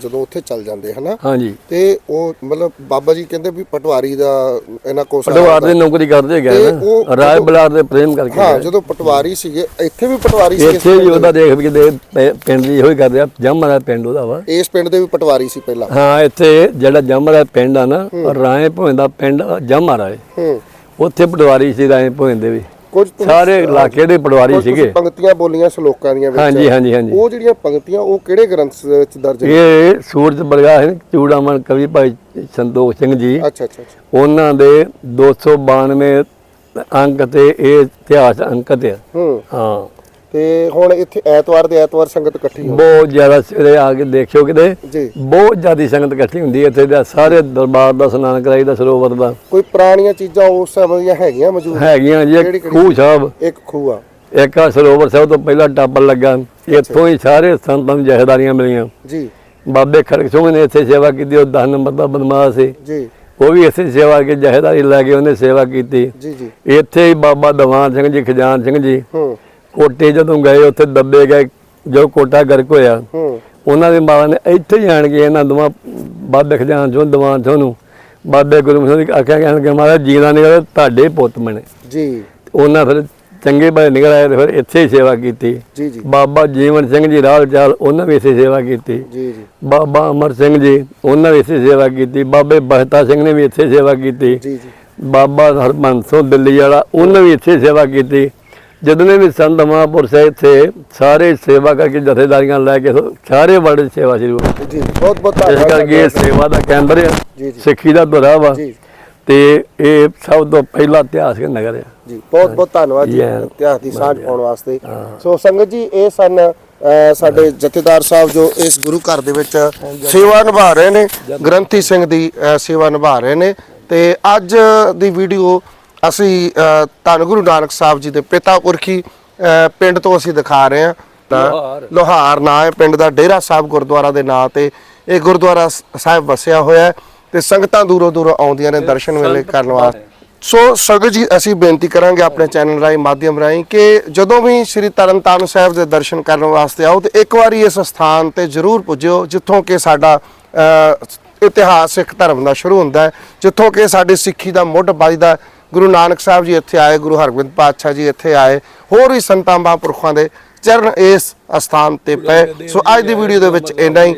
ਜਦੋਂ ਉੱਥੇ ਚੱਲ ਜਾਂਦੇ ਹਨਾ? ਹਾਂਜੀ। ਤੇ ਉਹ ਮਤਲਬ ਬਾਬਾ ਜੀ ਕਹਿੰਦੇ ਵੀ ਪਟਵਾਰੀ ਦਾ ਇਹਨਾਂ ਕੋਲ ਪਟਵਾਰ ਦੇ ਨੌਕਰੀ ਕਰਦੇ ਗਏ ਨਾ। ਰਾਏ ਬਲਾਰ ਦੇ ਪ੍ਰੇਮ ਕਰਕੇ ਹਾਂ। ਜਦੋਂ ਪਟਵਾਰੀ ਸੀਗੇ ਇੱਥੇ ਵੀ ਪਟਵਾਰੀ ਸੀ ਇੱਥੇ ਵੀ ਉਹਦਾ ਦੇ? ਦੇਖ ਵੀ ਦੇ ਪਿੰਡ ਦੀ ਇਹੋ ਹੀ ਕਰਦੇ ਆ ਜੰਮਰਾ ਪਿੰਡ ਉਹਦਾ ਵਾ। ਇਸ ਪਿੰਡ ਦੇ ਵੀ ਪਟਵਾਰੀ ਸੀ ਪਹਿਲਾਂ। ਹਾਂ ਇੱਥੇ ਜਿਹੜਾ ਜੰਮਰਾ ਪਿੰਡ ਆ ਨਾ ਰਾਏ ਭੋਇੰ ਦਾ ਪਿੰਡ ਜੰਮਰਾ ਹੈ ਹੂੰ। ਉੱਥੇ ਪਟਵਾਰੀ ਸੀ ਰਾਏ ਭੋਇੰ ਦੇ ਵੀ। ਕੁਝ ਤੁਸੀਂ- ਸਾਰੇ ਇਲਾਕੇ ਦੇ ਪਟਵਾਰੀ ਕੁਝ ਤੁਸੀਂ ਸੀਗੇ। ਪੰਕਤੀਆਂ ਬੋਲੀਆਂ ਸ਼ਲੋਕਾਂ ਦੀਆਂ ਵਿੱਚ। ਹਾਂਜੀ ਹਾਂਜੀ ਹਾਂਜੀ। ਉਹ ਜਿਹੜੀਆਂ ਪੰਕਤੀਆਂ ਉਹ ਕਿਹੜੇ ਗ੍ਰੰਥ ਵਿੱਚ ਦਰਜ ਨੇ? ਇਹ ਸੂਰਜ ਬਲਗਾ ਹੈ ਚੂੜਾਮਨ ਕਵੀ ਭਾਈ ਸੰਤੋਖ ਸਿੰਘ ਜੀ। ਅੱਛਾ ਅੱਛਾ ਅੱਛਾ। ਉਹਨਾਂ ਦੇ 292 ਅੰਕ ਤੇ ਇਹ ਇਤਿਹਾਸ ਅੰਕ ਤੇ ਆ। ਹੂੰ। ਹਾਂ। ਤੇ ਹੁਣ ਇੱਥੇ ਐਤਵਾਰ ਦੇ ਐਤਵਾਰ ਸੰਗਤ ਇਕੱਠੀ ਹੋ ਬਹੁਤ ਜ਼ਿਆਦਾ ਸਵੇਰੇ ਆ ਕੇ ਦੇਖਿਓ ਕਿਤੇ। ਜੀ। ਬਹੁਤ ਜ਼ਿਆਦਾ ਸੰਗਤ ਇਕੱਠੀ ਹੁੰਦੀ ਹੈ ਇੱਥੇ ਦਾ ਸਾਰੇ ਦਰਬਾਰ ਦਾ ਇਸ਼ਨਾਨ ਕਰਾਈਦਾ ਸਰੋਵਰ ਦਾ। ਕੋਈ ਪੁਰਾਣੀਆਂ ਚੀਜ਼ਾਂ ਉਸ ਸਮੇਂ ਦੀਆਂ ਹੈਗੀਆਂ ਮੌਜੂਦ? ਹੈਗੀਆਂ ਜੀ ਇੱਕ? ਖੂਹ ਸਾਹਿਬ। ਇੱਕ ਖੂਹ ਆ। ਇੱਕ ਆ ਸਰੋਵਰ ਸਾਹਿਬ ਤੋਂ ਪਹਿਲਾਂ ਟਾਬਰ ਲੱਗਾ। ਇੱਥੋਂ ਹੀ ਸਾਰੇ ਸੰਤਾਂ ਨੂੰ ਜਹੇਦਾਰੀਆਂ ਮਿਲੀਆਂ। ਜੀ। ਬਾਬੇ ਖੜਕ ਸਿੰਘ ਨੇ ਇੱਥੇ ਸੇਵਾ ਕੀਤੀ ਉਹ 10 ਨੰਬਰ ਦਾ ਬਦਮਾਸ਼ ਸੀ। ਜੀ। ਉਹ ਵੀ ਇੱਥੇ ਸੇਵਾ ਕੇ ਜਹੇਦਾਰੀ ਲੈ ਕੇ ਉਹਨੇ ਸੇਵਾ ਕੀਤੀ। ਜੀ ਜੀ। ਇੱਥੇ ਹੀ ਬਾਬਾ ਦਵਾਨ ਸਿੰਘ ਜੀ ਖਜਾਨ ਸਿੰਘ ਜੀ। ਹੂੰ। ਕੋਟੇ ਜਦੋਂ ਗਏ ਉੱਥੇ ਦੱਬੇ ਗਏ ਜੋ ਕੋਟਾ ਗਰਕ ਹੋਇਆ ਹੂੰ। ਉਹਨਾਂ ਦੇ ਮਾਂ ਨੇ ਇੱਥੇ ਹੀ ਆਣ ਕੇ ਇਹਨਾਂ ਦੋਵਾਂ ਬਾਬੇ ਖਜਾਨ ਚੋਂ ਦਵਾਨ ਚੋਂ ਨੂੰ ਬਾਬੇ ਸਿੰਘ ਦੀ ਆਖਿਆ ਕਹਿਣ ਕਿ ਮਹਾਰਾਜ ਜੀਣਾ ਨਿਕਲੇ ਤੁਹਾਡੇ ਪੁੱਤ ਬਣੇ। ਜੀ। ਉਹਨਾਂ ਫਿਰ ਚੰਗੇ ਭਲੇ ਨਿਕਲ ਆਏ ਤੇ ਫਿਰ ਇੱਥੇ ਹੀ ਸੇਵਾ ਕੀਤੀ। ਜੀ ਜੀ। ਬਾਬਾ ਜੀਵਨ ਸਿੰਘ ਜੀ ਰਾਲ ਚਾਲ ਉਹਨਾਂ ਵੀ ਇੱਥੇ ਸੇਵਾ ਕੀਤੀ। ਜੀ ਜੀ। ਬਾਬਾ ਅਮਰ ਸਿੰਘ ਜੀ ਉਹਨਾਂ ਵੀ ਇੱਥੇ ਸੇਵਾ ਕੀਤੀ। ਬਾਬੇ ਬਹਤਾ ਸਿੰਘ ਨੇ ਵੀ ਇੱਥੇ ਸੇਵਾ ਕੀਤੀ। ਜੀ ਜੀ। ਬਾਬਾ ਹਰਮੰਸੋ ਦਿੱਲੀ ਵਾਲਾ ਉਹਨੇ ਵੀ ਇੱਥੇ ਸੇਵਾ ਕੀਤੀ। ਜਦੋਂ ਵੀ ਸੰਤ ਮਹਾਂਪੁਰਸ਼ ਇੱਥੇ ਸਾਰੇ ਸੇਵਾ ਕਰਕੇ ਜਥੇਦਾਰੀਆਂ ਲੈ ਕੇ ਸਾਰੇ ਵਰਲਡ ਸੇਵਾ ਸ਼ੁਰੂ ਹੋਈ। ਜੀ ਬਹੁਤ ਬਹੁਤ ਇਸ ਧੰਨਵਾਦ ਕਰਕੇ ਇਹ ਸੇਵਾ ਦਾ ਕੇਂਦਰ ਜੀ ਸਿੱਖੀ ਦਾ ਧੁਰਾ ਵਾ ਤੇ ਇਹ ਸਭ ਤੋਂ ਪਹਿਲਾ ਇਤਿਹਾਸਕ ਨਗਰ ਜੀ ਬਹੁਤ ਬਹੁਤ ਧੰਨਵਾਦ ਜੀ. ਇਤਿਹਾਸ ਦੀ ਸਾਂਝ ਪਾਉਣ ਵਾਸਤੇ। ਸੋ ਸੰਗਤ ਜੀ ਇਹ ਸਨ ਸਾਡੇ ਜਥੇਦਾਰ ਸਾਹਿਬ ਜੋ ਇਸ ਗੁਰੂ ਘਰ ਦੇ ਵਿੱਚ ਸੇਵਾ ਨਿਭਾ ਰਹੇ ਨੇ ਗ੍ਰੰਥੀ ਸਿੰਘ ਦੀ ਸੇਵਾ ਨਿਭਾ ਰਹੇ ਨੇ। ਤੇ ਅੱਜ ਦੀ ਵੀਡੀਓ ਅਸੀਂ ਧੰਨ ਗੁਰੂ ਨਾਨਕ ਸਾਹਿਬ ਜੀ ਦੇ ਪਿਤਾ ਪੁਰਖੀ ਪਿੰਡ ਤੋਂ ਅਸੀਂ ਦਿਖਾ ਰਹੇ ਹਾਂ ਤਾਂ ਲੋਹਾਰ। ਨਾਂ ਹੈ ਪਿੰਡ ਦਾ ਡੇਰਾ ਸਾਹਿਬ ਗੁਰਦੁਆਰਾ ਦੇ ਨਾਂ ਤੇ ਇਹ ਗੁਰਦੁਆਰਾ ਸਾਹਿਬ ਵਸਿਆ ਹੋਇਆ ਹੈ ਤੇ ਸੰਗਤਾਂ ਦੂਰੋਂ ਦੂਰੋਂ ਆਉਂਦੀਆਂ ਨੇ ਦਰਸ਼ਨ ਵੇਲੇ ਕਰਨ ਵਾਸਤੇ ਸੋ ਸੰਗਤ ਜੀ ਅਸੀਂ ਬੇਨਤੀ ਕਰਾਂਗੇ ਆਪਣੇ ਚੈਨਲ ਰਾਹੀਂ ਮਾਧਿਅਮ ਰਾਹੀਂ ਕਿ ਜਦੋਂ ਵੀ ਸ੍ਰੀ ਤਰਨਤਾਰਨ ਸਾਹਿਬ ਦੇ ਦਰਸ਼ਨ ਕਰਨ ਵਾਸਤੇ ਆਓ ਤੇ ਇੱਕ ਵਾਰੀ ਇਸ ਸਥਾਨ ਤੇ ਜ਼ਰੂਰ ਪੁੱਜਿਓ ਜਿੱਥੋਂ ਕਿ ਸਾਡਾ ਇਤਿਹਾਸ ਸਿੱਖ ਧਰਮ ਦਾ ਸ਼ੁਰੂ ਹੁੰਦਾ ਹੈ ਜਿੱਥੋਂ ਕਿ ਸਾਡੀ ਸਿੱਖੀ ਦਾ ਮੁੱਢ ਵੱਜਦਾ ਹੈ। ਗੁਰੂ ਨਾਨਕ ਸਾਹਿਬ ਜੀ ਇੱਥੇ ਆਏ ਗੁਰੂ ਹਰਗੋਬਿੰਦ ਪਾਤਸ਼ਾਹ ਜੀ ਇੱਥੇ ਆਏ ਹੋਰ ਵੀ ਸੰਤਾਂ ਮਹਾਂਪੁਰਖਾਂ ਦੇ ਚਰਨ ਇਸ ਅਸਥਾਨ ਤੇ ਪਏ। ਸੋ ਅੱਜ ਦੀ ਵੀਡੀਓ ਦੇ ਵਿੱਚ ਇੰਨਾ ਹੀ।